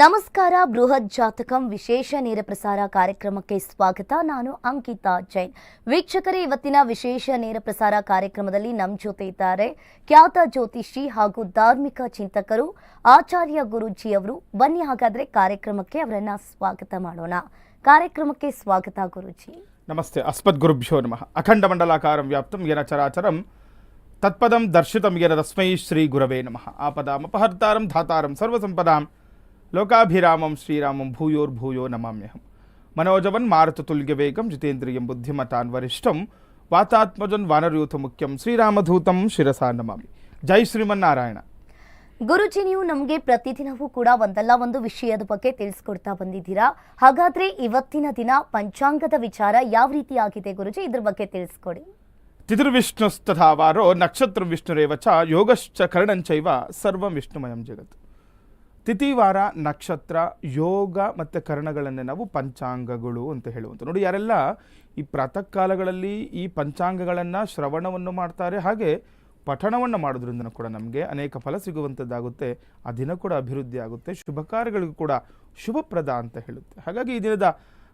ನಮಸ್ಕಾರ, ಬೃಹತ್ ಜಾತಕಂ ವಿಶೇಷ ನೇರ ಪ್ರಸಾರ ಕಾರ್ಯಕ್ರಮಕ್ಕೆ ಸ್ವಾಗತ. ನಾನು ಅಂಕಿತಾ ಜೈನ್. ವೀಕ್ಷಕರೇ, ಇವತ್ತಿನ ವಿಶೇಷ ನೇರ ಪ್ರಸಾರ ಕಾರ್ಯಕ್ರಮದಲ್ಲಿ ನಮ್ಮ ಜೊತೆ ಇದ್ದಾರೆ ಖ್ಯಾತ ಜ್ಯೋತಿಷಿ ಹಾಗೂ ಧಾರ್ಮಿಕ ಚಿಂತಕರು ಆಚಾರ್ಯ ಗುರೂಜಿ ಅವರು. ಬನ್ನಿ ಹಾಗಾದ್ರೆ ಕಾರ್ಯಕ್ರಮಕ್ಕೆ ಅವರನ್ನ ಸ್ವಾಗತ ಮಾಡೋಣ. ಕಾರ್ಯಕ್ರಮಕ್ಕೆ ಸ್ವಾಗತ ಗುರುಜಿ. ನಮಸ್ತೆ ಅಸ್ಮದ್ಗುರುಭ್ಯೋ ನಮಃ. ಅಖಂಡ ಮಂಡಲಾಕಾರಂ ವ್ಯಾಪ್ತಂ ಯನ ಚರಾಚರಂ ತತ್ಪದಂ ದರ್ಶಿತಂ ಯರ ತಸ್ಮೈ ಶ್ರೀ ಗುರವೇ ನಮಃ. ಆಪದಾಮಪಹರ್ತಾರಂ ಧಾತಾರಂ ಸರ್ವಸಂಪದಾಂ ಲೋಕಾಭಿರಾಮಂ ಶ್ರೀರಾಮಂ ಭೂಯೋರ್ ಭೂಯೋ ನಮಾಮ್ಯಹಂ. ಮನೋಜವನ್ ಮಾರುತತುಲ್ಯ ವೇಗಂ ಜಿತೇಂದ್ರಿಯಂ ಬುದ್ಧಿಮತಾನ್ ವರಿಷ್ಠಂ ವಾತಾತ್ಮಜನ್ ವಾನರಯೂಥ ಮುಖ್ಯಂ ಶ್ರೀರಾಮಧೂತಂ ಶಿರಸಾ ನಮಾಮಿ. ಜೈ ಶ್ರೀಮನ್ನಾರಾಯಣ. ಗುರುಜಿ ನೀವು ನಮಗೆ ಪ್ರತಿದಿನವೂ ಕೂಡ ಒಂದಲ್ಲ ಒಂದು ವಿಷಯದ ಬಗ್ಗೆ ತಿಳಿಸ್ಕೊಡ್ತಾ ಬಂದಿದ್ದೀರಾ? ಹಾಗಾದ್ರೆ ಇವತ್ತಿನ ದಿನ ಪಂಚಾಂಗದ ವಿಚಾರ ಯಾವ ರೀತಿ ಆಗಿದೆ ಗುರುಜಿ? ಇದ್ರ ಬಗ್ಗೆ ತಿಳಿಸ್ಕೊಡಿ. ತಿಥಿರ್ವಿಷ್ಣುಸ್ತಥಾವಾರೋ ನಕ್ಷತ್ರ ವಿಷ್ಣುರೇವಚ ಯೋಗಶ್ಚ ಕರ್ಣಂಚೈವ ಸರ್ವಂ ವಿಷ್ಣುಮಯಂ ಜಗತ್. ತಿಥಿವಾರ, ನಕ್ಷತ್ರ, ಯೋಗ ಮತ್ತು ಕರ್ಣಗಳನ್ನೇ ನಾವು ಪಂಚಾಂಗಗಳು ಅಂತ ಹೇಳುವಂಥ ನೋಡಿ, ಯಾರೆಲ್ಲ ಈ ಪ್ರಾತಃ ಕಾಲಗಳಲ್ಲಿ ಈ ಪಂಚಾಂಗಗಳನ್ನು ಶ್ರವಣವನ್ನು ಮಾಡ್ತಾರೆ, ಹಾಗೆ ಪಠಣವನ್ನು ಮಾಡೋದ್ರಿಂದ ಕೂಡ ನಮಗೆ ಅನೇಕ ಫಲ ಸಿಗುವಂಥದ್ದಾಗುತ್ತೆ. ಆ ದಿನ ಕೂಡ ಅಭಿವೃದ್ಧಿ ಆಗುತ್ತೆ ಶುಭ ಕಾರ್ಯಗಳಿಗೂ ಕೂಡ ಶುಭಪ್ರದ ಅಂತ ಹೇಳುತ್ತೆ. ಹಾಗಾಗಿ ಈ ದಿನದ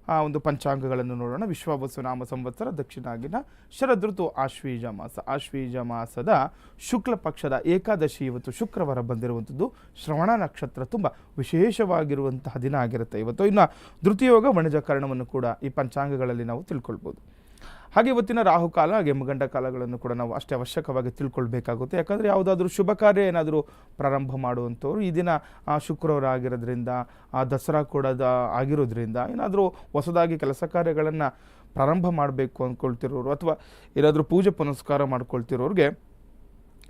ಆ ಒಂದು ಪಂಚಾಂಗಗಳನ್ನು ನೋಡೋಣ. ವಿಶ್ವ ನಾಮ ಸಂವತ್ಸರ ದಕ್ಷಿಣಾಗಿನ ಶರದೃತು ಆಶ್ವೀಜ ಮಾಸ. ಆಶ್ವೀಜ ಮಾಸದ ಶುಕ್ಲ ಪಕ್ಷದ ಏಕಾದಶಿ ಇವತ್ತು ಶುಕ್ರವಾರ ಬಂದಿರುವಂಥದ್ದು. ಶ್ರವಣ ನಕ್ಷತ್ರ ತುಂಬ ವಿಶೇಷವಾಗಿರುವಂತಹ ದಿನ ಆಗಿರುತ್ತೆ ಇವತ್ತು. ಇನ್ನು ಧೃತಿಯೋಗ ವಣಜಕರಣವನ್ನು ಕೂಡ ಈ ಪಂಚಾಂಗಗಳಲ್ಲಿ ನಾವು ತಿಳ್ಕೊಳ್ಬೋದು. ಹಾಗೆ ಇವತ್ತಿನ ರಾಹುಕಾಲ ಹಾಗೆ ಯಮಗಂಡ ಕಾಲಗಳನ್ನು ಕೂಡ ನಾವು ಅಷ್ಟೇ ಅವಶ್ಯಕವಾಗಿ ತಿಳ್ಕೊಳ್ಬೇಕಾಗುತ್ತೆ. ಯಾಕಂದರೆ ಯಾವುದಾದ್ರೂ ಶುಭ ಕಾರ್ಯ ಏನಾದರೂ ಪ್ರಾರಂಭ ಮಾಡುವಂಥವ್ರು ಈ ದಿನ ಶುಕ್ರವಾರ ಆಗಿರೋದ್ರಿಂದ, ಆ, ದಸರಾ ಕೂಡ ಆಗಿರೋದ್ರಿಂದ ಏನಾದರೂ ಹೊಸದಾಗಿ ಕೆಲಸ ಕಾರ್ಯಗಳನ್ನು ಪ್ರಾರಂಭ ಮಾಡಬೇಕು ಅಂದ್ಕೊಳ್ತಿರೋರು ಅಥವಾ ಏನಾದರೂ ಪೂಜೆ ಪುನಸ್ಕಾರ ಮಾಡ್ಕೊಳ್ತಿರೋರಿಗೆ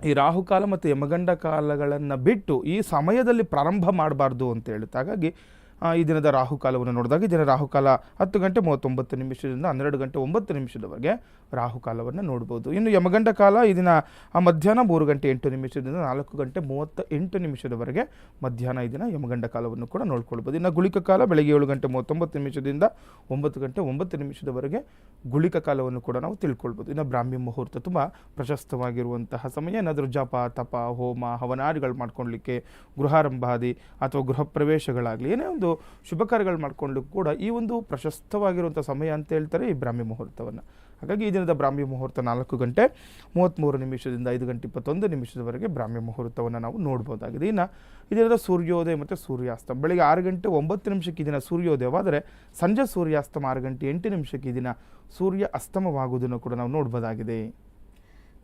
ಈ ರಾಹುಕಾಲ ಮತ್ತು ಯಮಗಂಡ ಕಾಲಗಳನ್ನು ಬಿಟ್ಟು ಈ ಸಮಯದಲ್ಲಿ ಪ್ರಾರಂಭ ಮಾಡಬಾರ್ದು ಅಂತ ಹೇಳುತ್ತೆ ಹಾಗಾಗಿ ಈ ದಿನದ ರಾಹುಕಾಲವನ್ನು ನೋಡಿದಾಗ ಈ ದಿನ ರಾಹುಕಾಲ ಹತ್ತು ಗಂಟೆ ಮೂವತ್ತೊಂಬತ್ತು ನಿಮಿಷದಿಂದ ಹನ್ನೆರಡು ಗಂಟೆ ಒಂಬತ್ತು ನಿಮಿಷದವರೆಗೆ ರಾಹುಕಾಲವನ್ನು ನೋಡ್ಬೋದು. ಇನ್ನು ಯಮಗಂಡ ಕಾಲ ಈ ದಿನ ಮಧ್ಯಾಹ್ನ ಮೂರು ಗಂಟೆ ಎಂಟು ನಿಮಿಷದಿಂದ ನಾಲ್ಕು ಗಂಟೆ ಮೂವತ್ತ ಎಂಟು ನಿಮಿಷದವರೆಗೆ ಮಧ್ಯಾಹ್ನ ಈ ದಿನ ಯಮಗಂಡ ಕಾಲವನ್ನು ಕೂಡ ನೋಡ್ಕೊಳ್ಬೋದು. ಇನ್ನು ಗುಳಿಕ ಕಾಲ ಬೆಳಗ್ಗೆ ಏಳು ಗಂಟೆ ಮೂವತ್ತೊಂಬತ್ತು ನಿಮಿಷದಿಂದ ಒಂಬತ್ತು ಗಂಟೆ ಒಂಬತ್ತು ನಿಮಿಷದವರೆಗೆ ಗುಳಿಕ ಕಾಲವನ್ನು ಕೂಡ ನಾವು ತಿಳ್ಕೊಳ್ಬೋದು. ಇನ್ನು ಬ್ರಾಹ್ಮಿ ಮುಹೂರ್ತ ತುಂಬ ಪ್ರಶಸ್ತವಾಗಿರುವಂತಹ ಸಮಯ. ಏನಾದರೂ ಜಪ, ತಪ, ಹೋಮ ಹವನಾದಿಗಳು ಮಾಡ್ಕೊಳ್ಲಿಕ್ಕೆ ಗೃಹಾರಂಭಾದಿ ಅಥವಾ ಗೃಹ ಪ್ರವೇಶಗಳಾಗಲಿ ಏನೇ ಒಂದು ಶುಭ ಕಾರ್ಯಗಳು ಮಾಡಿಕೊಂಡು ಕೂಡ ಈ ಒಂದು ಪ್ರಶಸ್ತವಾಗಿರುವಂಥ ಸಮಯ ಅಂತ ಹೇಳ್ತಾರೆ ಈ ಬ್ರಾಹ್ಮಿ ಮುಹೂರ್ತವನ್ನು. ಹಾಗಾಗಿ ಈ ದಿನದ ಬ್ರಾಹ್ಮಿ ಮುಹೂರ್ತ ನಾಲ್ಕು ಗಂಟೆ ಮೂವತ್ತ್ಮೂರು ನಿಮಿಷದಿಂದ ಐದು ಗಂಟೆ ಇಪ್ಪತ್ತೊಂದು ನಿಮಿಷದವರೆಗೆ ಬ್ರಾಹ್ಮಿ ಮುಹೂರ್ತವನ್ನು ನಾವು ನೋಡ್ಬೋದಾಗಿದೆ. ಇನ್ನು ಈ ದಿನದ ಸೂರ್ಯೋದಯ ಮತ್ತು ಸೂರ್ಯಾಸ್ತ ಬೆಳಗ್ಗೆ ಆರು ಗಂಟೆ ಒಂಬತ್ತು ನಿಮಿಷಕ್ಕೆ ಈ ದಿನ ಸೂರ್ಯೋದಯವಾದರೆ ಸಂಜೆ ಸೂರ್ಯಾಸ್ತಮ ಆರು ಗಂಟೆ ಎಂಟು ನಿಮಿಷಕ್ಕೆ ಈ ದಿನ ಸೂರ್ಯ ಅಸ್ತಮವಾಗುವುದನ್ನು ಕೂಡ ನಾವು ನೋಡ್ಬೋದಾಗಿದೆ.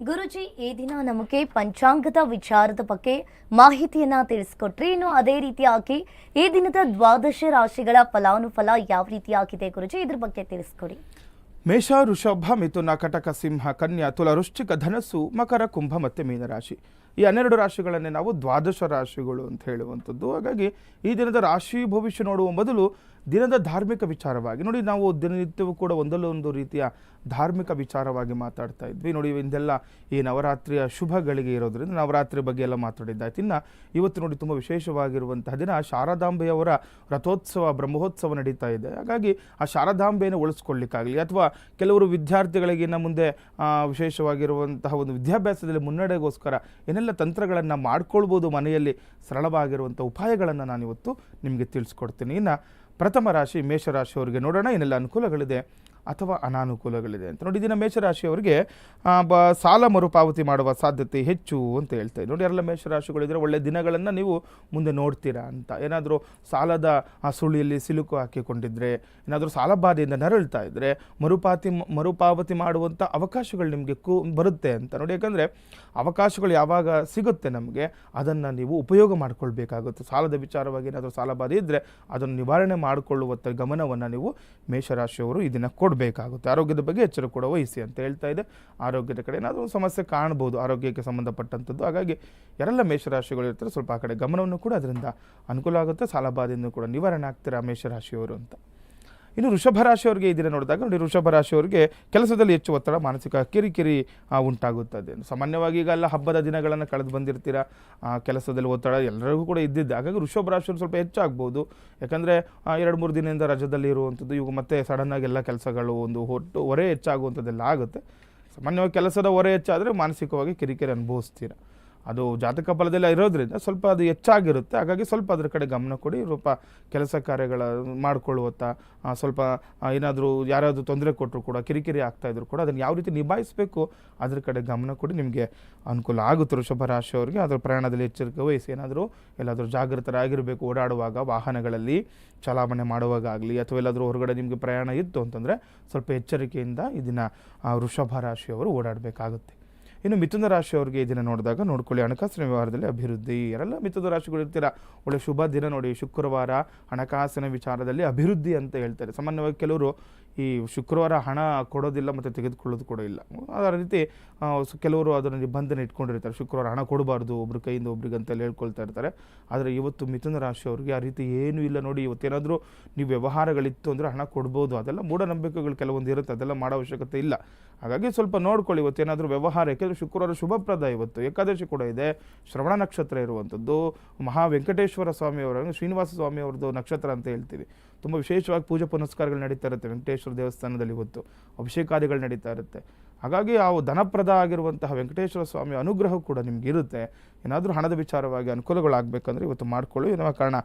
ಗುರುಜಿ, ಈ ದಿನ ನಮಗೆ ಪಂಚಾಂಗದ ವಿಚಾರದ ಬಗ್ಗೆ ಮಾಹಿತಿಯನ್ನ ತಿಳಿಸ್ಕೊಟ್ರಿ. ಇನ್ನು ಅದೇ ರೀತಿಯಾಗಿ ಈ ದಿನದ ದ್ವಾದಶ ರಾಶಿಗಳ ಫಲಾನುಫಲ ಯಾವ ರೀತಿಯಾಗಿದೆ ಗುರುಜಿ? ಇದ್ರ ಬಗ್ಗೆ ತಿಳಿಸ್ಕೊಡಿ. ಮೇಷ ಋಷಭ ಮಿಥುನ, ಕಟಕ, ಸಿಂಹ, ಕನ್ಯಾ ತುಲ ವೃಶ್ಚಿಕ ಧನಸ್ಸು, ಮಕರ, ಕುಂಭ ಮತ್ತು ಮೀನರಾಶಿ. ಈ ಹನ್ನೆರಡು ರಾಶಿಗಳನ್ನೇ ನಾವು ದ್ವಾದಶ ರಾಶಿಗಳು ಅಂತ ಹೇಳುವಂಥದ್ದು. ಹಾಗಾಗಿ ಈ ದಿನದ ರಾಶಿ ಭವಿಷ್ಯ ನೋಡುವ ಮೊದಲು ದಿನದ ಧಾರ್ಮಿಕ ವಿಚಾರವಾಗಿ ನೋಡಿ, ನಾವು ದಿನನಿತ್ಯವೂ ಕೂಡ ಒಂದಲ್ಲ ಒಂದು ರೀತಿಯ ಧಾರ್ಮಿಕ ವಿಚಾರವಾಗಿ ಮಾತಾಡ್ತಾ ಇದ್ವಿ. ನೋಡಿ, ಇಂದೆಲ್ಲ ಈ ನವರಾತ್ರಿಯ ಶುಭಗಳಿಗೆ ಇರೋದ್ರಿಂದ ನವರಾತ್ರಿ ಬಗ್ಗೆ ಎಲ್ಲ ಮಾತಾಡಿದ್ದಾಯ್ತು. ಇನ್ನು ಇವತ್ತು ನೋಡಿ ತುಂಬ ವಿಶೇಷವಾಗಿರುವಂತಹ ದಿನ ಶಾರದಾಂಬೆಯವರ ರಥೋತ್ಸವ, ಬ್ರಹ್ಮೋತ್ಸವ ನಡೀತಾ ಇದೆ. ಹಾಗಾಗಿ ಆ ಶಾರದಾಂಬೆಯನ್ನು ಉಳಿಸ್ಕೊಳ್ಳಿಕ್ಕಾಗಲಿ ಅಥವಾ ಕೆಲವರು ವಿದ್ಯಾರ್ಥಿಗಳಿಗೆ ಇನ್ನು ಮುಂದೆ ವಿಶೇಷವಾಗಿರುವಂತಹ ಒಂದು ವಿದ್ಯಾಭ್ಯಾಸದಲ್ಲಿ ಮುನ್ನಡೆಗೋಸ್ಕರ ಏನೆಲ್ಲ ತಂತ್ರಗಳನ್ನು ಮಾಡ್ಕೊಳ್ಬೋದು ಮನೆಯಲ್ಲಿ ಸರಳವಾಗಿರುವಂಥ ಉಪಾಯಗಳನ್ನು ನಾನು ಇವತ್ತು ನಿಮಗೆ ತಿಳಿಸ್ಕೊಡ್ತೀನಿ. ಇನ್ನು ಪ್ರಥಮ ರಾಶಿ ಮೇಷರಾಶಿಯವರಿಗೆ ನೋಡೋಣ ಏನೆಲ್ಲ ಅನುಕೂಲಗಳಿದೆ. ಅಥವಾ ಅನಾನುಕೂಲಗಳಿದೆ ಅಂತ. ನೋಡಿ ಇದನ್ನು ಮೇಷರಾಶಿಯವರಿಗೆ ಬ, ಸಾಲ ಮರುಪಾವತಿ ಮಾಡುವ ಸಾಧ್ಯತೆ ಹೆಚ್ಚು ಅಂತ ಹೇಳ್ತಾ ನೋಡಿ, ಯಾರೆಲ್ಲ ಮೇಷರಾಶಿಗಳಿದ್ರೆ ಒಳ್ಳೆ ದಿನಗಳನ್ನು ನೀವು ಮುಂದೆ ನೋಡ್ತೀರಾ ಅಂತ. ಏನಾದರೂ ಸಾಲದ ಸುಳಿಯಲ್ಲಿ ಸಿಲುಕು ಹಾಕಿಕೊಂಡಿದ್ರೆ, ಏನಾದರೂ ಸಾಲ ಬಾಧೆಯಿಂದ ನರಳ್ತಾ ಇದ್ದರೆ ಮರುಪಾತಿ, ಮರುಪಾವತಿ ಮಾಡುವಂಥ ಅವಕಾಶಗಳು ನಿಮಗೆ ಕು, ಬರುತ್ತೆ ಅಂತ. ನೋಡಿ, ಯಾಕಂದರೆ ಅವಕಾಶಗಳು ಯಾವಾಗ ಸಿಗುತ್ತೆ ನಮಗೆ, ಅದನ್ನು ನೀವು ಉಪಯೋಗ ಮಾಡ್ಕೊಳ್ಬೇಕಾಗುತ್ತೆ. ಸಾಲದ ವಿಚಾರವಾಗಿ ಏನಾದರೂ ಸಾಲ ಬಾಧೆ ಇದ್ದರೆ ಅದನ್ನು ನಿವಾರಣೆ ಮಾಡಿಕೊಳ್ಳುವಂಥ ಗಮನವನ್ನು ನೀವು ಮೇಷರಾಶಿಯವರು ಇದನ್ನು ಕೊಡಬೇಕಾಗುತ್ತೆ ಆರೋಗ್ಯದ ಬಗ್ಗೆ ಎಚ್ಚರ ಕೂಡ ವಹಿಸಿ ಅಂತ ಹೇಳ್ತಾ ಇದೆ. ಆರೋಗ್ಯದ ಕಡೆ ಏನಾದರೂ ಸಮಸ್ಯೆ ಕಾಣ್ಬೋದು, ಆರೋಗ್ಯಕ್ಕೆ ಸಂಬಂಧಪಟ್ಟಂಥದ್ದು. ಹಾಗಾಗಿ ಯಾರೆಲ್ಲ ಮೇಷರಾಶಿಗಳು ಇರ್ತಾರೆ ಸ್ವಲ್ಪ ಆ ಕಡೆ ಗಮನವನ್ನು ಕೂಡ ಅದರಿಂದ ಅನುಕೂಲ ಆಗುತ್ತೆ. ಸಾಲ ಬಾಧೆಯಿಂದ ಕೂಡ ನಿವಾರಣೆ ಆಗ್ತೀರಾ ಮೇಷರಾಶಿಯವರು ಅಂತ. ಇನ್ನು ವೃಷಭ ರಾಶಿಯವರಿಗೆ ಇದನ್ನು ನೋಡಿದಾಗ ನೋಡಿ ವೃಷಭ ರಾಶಿಯವರಿಗೆ ಕೆಲಸದಲ್ಲಿ ಹೆಚ್ಚು ಒತ್ತಡ, ಮಾನಸಿಕ ಕಿರಿಕಿರಿ ಉಂಟಾಗುತ್ತದೆ. ಸಾಮಾನ್ಯವಾಗಿ ಈಗ ಎಲ್ಲ ಹಬ್ಬದ ದಿನಗಳನ್ನು ಕಳೆದು ಬಂದಿರ್ತೀರ ಕೆಲಸದಲ್ಲಿ ಒತ್ತಡ ಎಲ್ಲರಿಗೂ ಕೂಡ ಇದ್ದಿದ್ದೆ. ಹಾಗಾಗಿ ವೃಷಭ ರಾಶಿಯವರು ಸ್ವಲ್ಪ ಹೆಚ್ಚಾಗ್ಬೋದು. ಯಾಕಂದರೆ ಎರಡು, ಮೂರು ದಿನದಿಂದ ರಜದಲ್ಲಿ ಇರುವಂಥದ್ದು ಇವಾಗ ಮತ್ತೆ ಸಡನ್ನಾಗಿ ಎಲ್ಲ ಕೆಲಸಗಳು ಒಂದು ಹೊಟ್ಟು ಹೊರೆ ಹೆಚ್ಚಾಗುವಂಥದ್ದೆಲ್ಲ ಆಗುತ್ತೆ. ಸಾಮಾನ್ಯವಾಗಿ ಕೆಲಸದ ಹೊರೆ ಹೆಚ್ಚಾದರೆ ಮಾನಸಿಕವಾಗಿ ಕಿರಿಕಿರಿ ಅನುಭವಿಸ್ತೀರ. ಅದು ಜಾತಕ ಫಲದಲ್ಲಿ ಇರೋದ್ರಿಂದ ಸ್ವಲ್ಪ ಅದು ಹೆಚ್ಚಾಗಿರುತ್ತೆ. ಹಾಗಾಗಿ ಸ್ವಲ್ಪ ಅದ್ರ ಕಡೆ ಗಮನ ಕೊಡಿ. ರೂಪ ಕೆಲಸ ಕಾರ್ಯಗಳ ಮಾಡ್ಕೊಳ್ಳುವತ್ತ ಸ್ವಲ್ಪ ಏನಾದರೂ ಯಾರಾದರೂ ತೊಂದರೆ ಕೊಟ್ಟರು ಕೂಡ, ಕಿರಿಕಿರಿ ಆಗ್ತಾ ಇದ್ರು ಕೂಡ ಅದನ್ನು ಯಾವ ರೀತಿ ನಿಭಾಯಿಸಬೇಕು ಅದ್ರ ಕಡೆ ಗಮನ ಕೊಡಿ. ನಿಮಗೆ ಅನುಕೂಲ ಆಗುತ್ತೆ ವೃಷಭ ರಾಶಿಯವರಿಗೆ ಅದರ ಪ್ರಯಾಣದಲ್ಲಿ ಎಚ್ಚರಿಕೆ ವಹಿಸಿ ಏನಾದರೂ ಎಲ್ಲಾದರೂ ಜಾಗೃತರಾಗಿರಬೇಕು. ಓಡಾಡುವಾಗ, ವಾಹನಗಳಲ್ಲಿ ಚಲಾವಣೆ ಮಾಡುವಾಗ ಆಗಲಿ ಅಥವಾ ಎಲ್ಲಾದರೂ ಹೊರಗಡೆ ನಿಮಗೆ ಪ್ರಯಾಣ ಇತ್ತು ಅಂತಂದರೆ ಸ್ವಲ್ಪ ಎಚ್ಚರಿಕೆಯಿಂದ ಇದನ್ನು ವೃಷಭ ರಾಶಿಯವರು ಓಡಾಡಬೇಕಾಗುತ್ತೆ. ಇನ್ನು ಮಿಥುನ ರಾಶಿಯವರಿಗೆ ಈ ದಿನ ನೋಡಿದಾಗ ನೋಡ್ಕೊಳ್ಳಿ, ಹಣಕಾಸಿನ ವ್ಯವಹಾರದಲ್ಲಿ ಅಭಿವೃದ್ಧಿ ಯಾರೆಲ್ಲ ಮಿಥುನ ಇರ್ತೀರಾ? ಒಳ್ಳೆ ಶುಭ ದಿನ ನೋಡಿ, ಶುಕ್ರವಾರ ಹಣಕಾಸಿನ ವಿಚಾರದಲ್ಲಿ ಅಭಿವೃದ್ಧಿ ಅಂತ ಹೇಳ್ತಾರೆ. ಸಾಮಾನ್ಯವಾಗಿ ಕೆಲವರು ಈ ಶುಕ್ರವಾರ ಹಣ ಕೊಡೋದಿಲ್ಲ ಮತ್ತು ತೆಗೆದುಕೊಳ್ಳೋದು ಕೂಡ ಇಲ್ಲ. ಅದರ ರೀತಿ ಕೆಲವರು ಅದರ ನಿಬಂಧನೆ ಇಟ್ಕೊಂಡಿರ್ತಾರೆ. ಶುಕ್ರವಾರ ಹಣ ಕೊಡಬಾರ್ದು, ಒಬ್ರ ಕೈಯಿಂದ ಒಬ್ರಿಗೆ ಅಂತೇಳಿ ಹೇಳ್ಕೊಳ್ತಾ ಇರ್ತಾರೆ. ಆದರೆ ಇವತ್ತು ಮಿಥುನ ರಾಶಿಯವ್ರಿಗೆ ಆ ರೀತಿ ಏನೂ ಇಲ್ಲ ನೋಡಿ, ಇವತ್ತೇನಾದರೂ ನೀವು ವ್ಯವಹಾರಗಳಿತ್ತು ಅಂದರೆ ಹಣ ಕೊಡ್ಬೋದು. ಅದೆಲ್ಲ ಮೂಢನಂಬಿಕೆಗಳು ಕೆಲವೊಂದು ಇರುತ್ತೆ. ಅದೆಲ್ಲ ಮಾಡೋ ಅವಶ್ಯಕತೆ ಇಲ್ಲ. ಹಾಗಾಗಿ ಸ್ವಲ್ಪ ನೋಡ್ಕೊಳ್ಳಿ ಇವತ್ತೇನಾದರೂ ವ್ಯವಹಾರ ಯಾಕೆಂದರೆ ಶುಕ್ರವಾರ ಶುಭಪ್ರದ ಇವತ್ತು, ಏಕಾದಶಿ ಕೂಡ ಇದೆ, ಶ್ರವಣ ನಕ್ಷತ್ರ ಇರುವಂಥದ್ದು ಮಹಾ ವೆಂಕಟೇಶ್ವರ ಸ್ವಾಮಿಯವರ ಶ್ರೀನಿವಾಸ ಸ್ವಾಮಿ ಅವ್ರದ್ದು ನಕ್ಷತ್ರ ಅಂತ ಹೇಳ್ತೀವಿ. ತುಂಬ ವಿಶೇಷವಾಗಿ ಪೂಜೆ ಪುನಸ್ಕಾರಗಳು ನಡೀತಾ ಇರುತ್ತೆ, ವೆಂಕಟೇಶ್ವರ ದೇವಸ್ಥಾನದಲ್ಲಿ ಇವತ್ತು, ಅಭಿಷೇಕಾದಿಗಳು ನಡೀತಾ ಇರುತ್ತೆ. ಹಾಗಾಗಿ ಆ ಧನಪ್ರದ ಆಗಿರುವಂತಹ ವೆಂಕಟೇಶ್ವರ ಸ್ವಾಮಿ ಅನುಗ್ರಹ ಕೂಡ ನಿಮ್ಗೆ ಇರುತ್ತೆ. ಏನಾದರೂ ಹಣದ ವಿಚಾರವಾಗಿ ಅನುಕೂಲಗಳಾಗಬೇಕಂದ್ರೆ ಇವತ್ತು ಮಾಡ್ಕೊಳ್ಳಿ. ಏನೋ ಕಾರಣ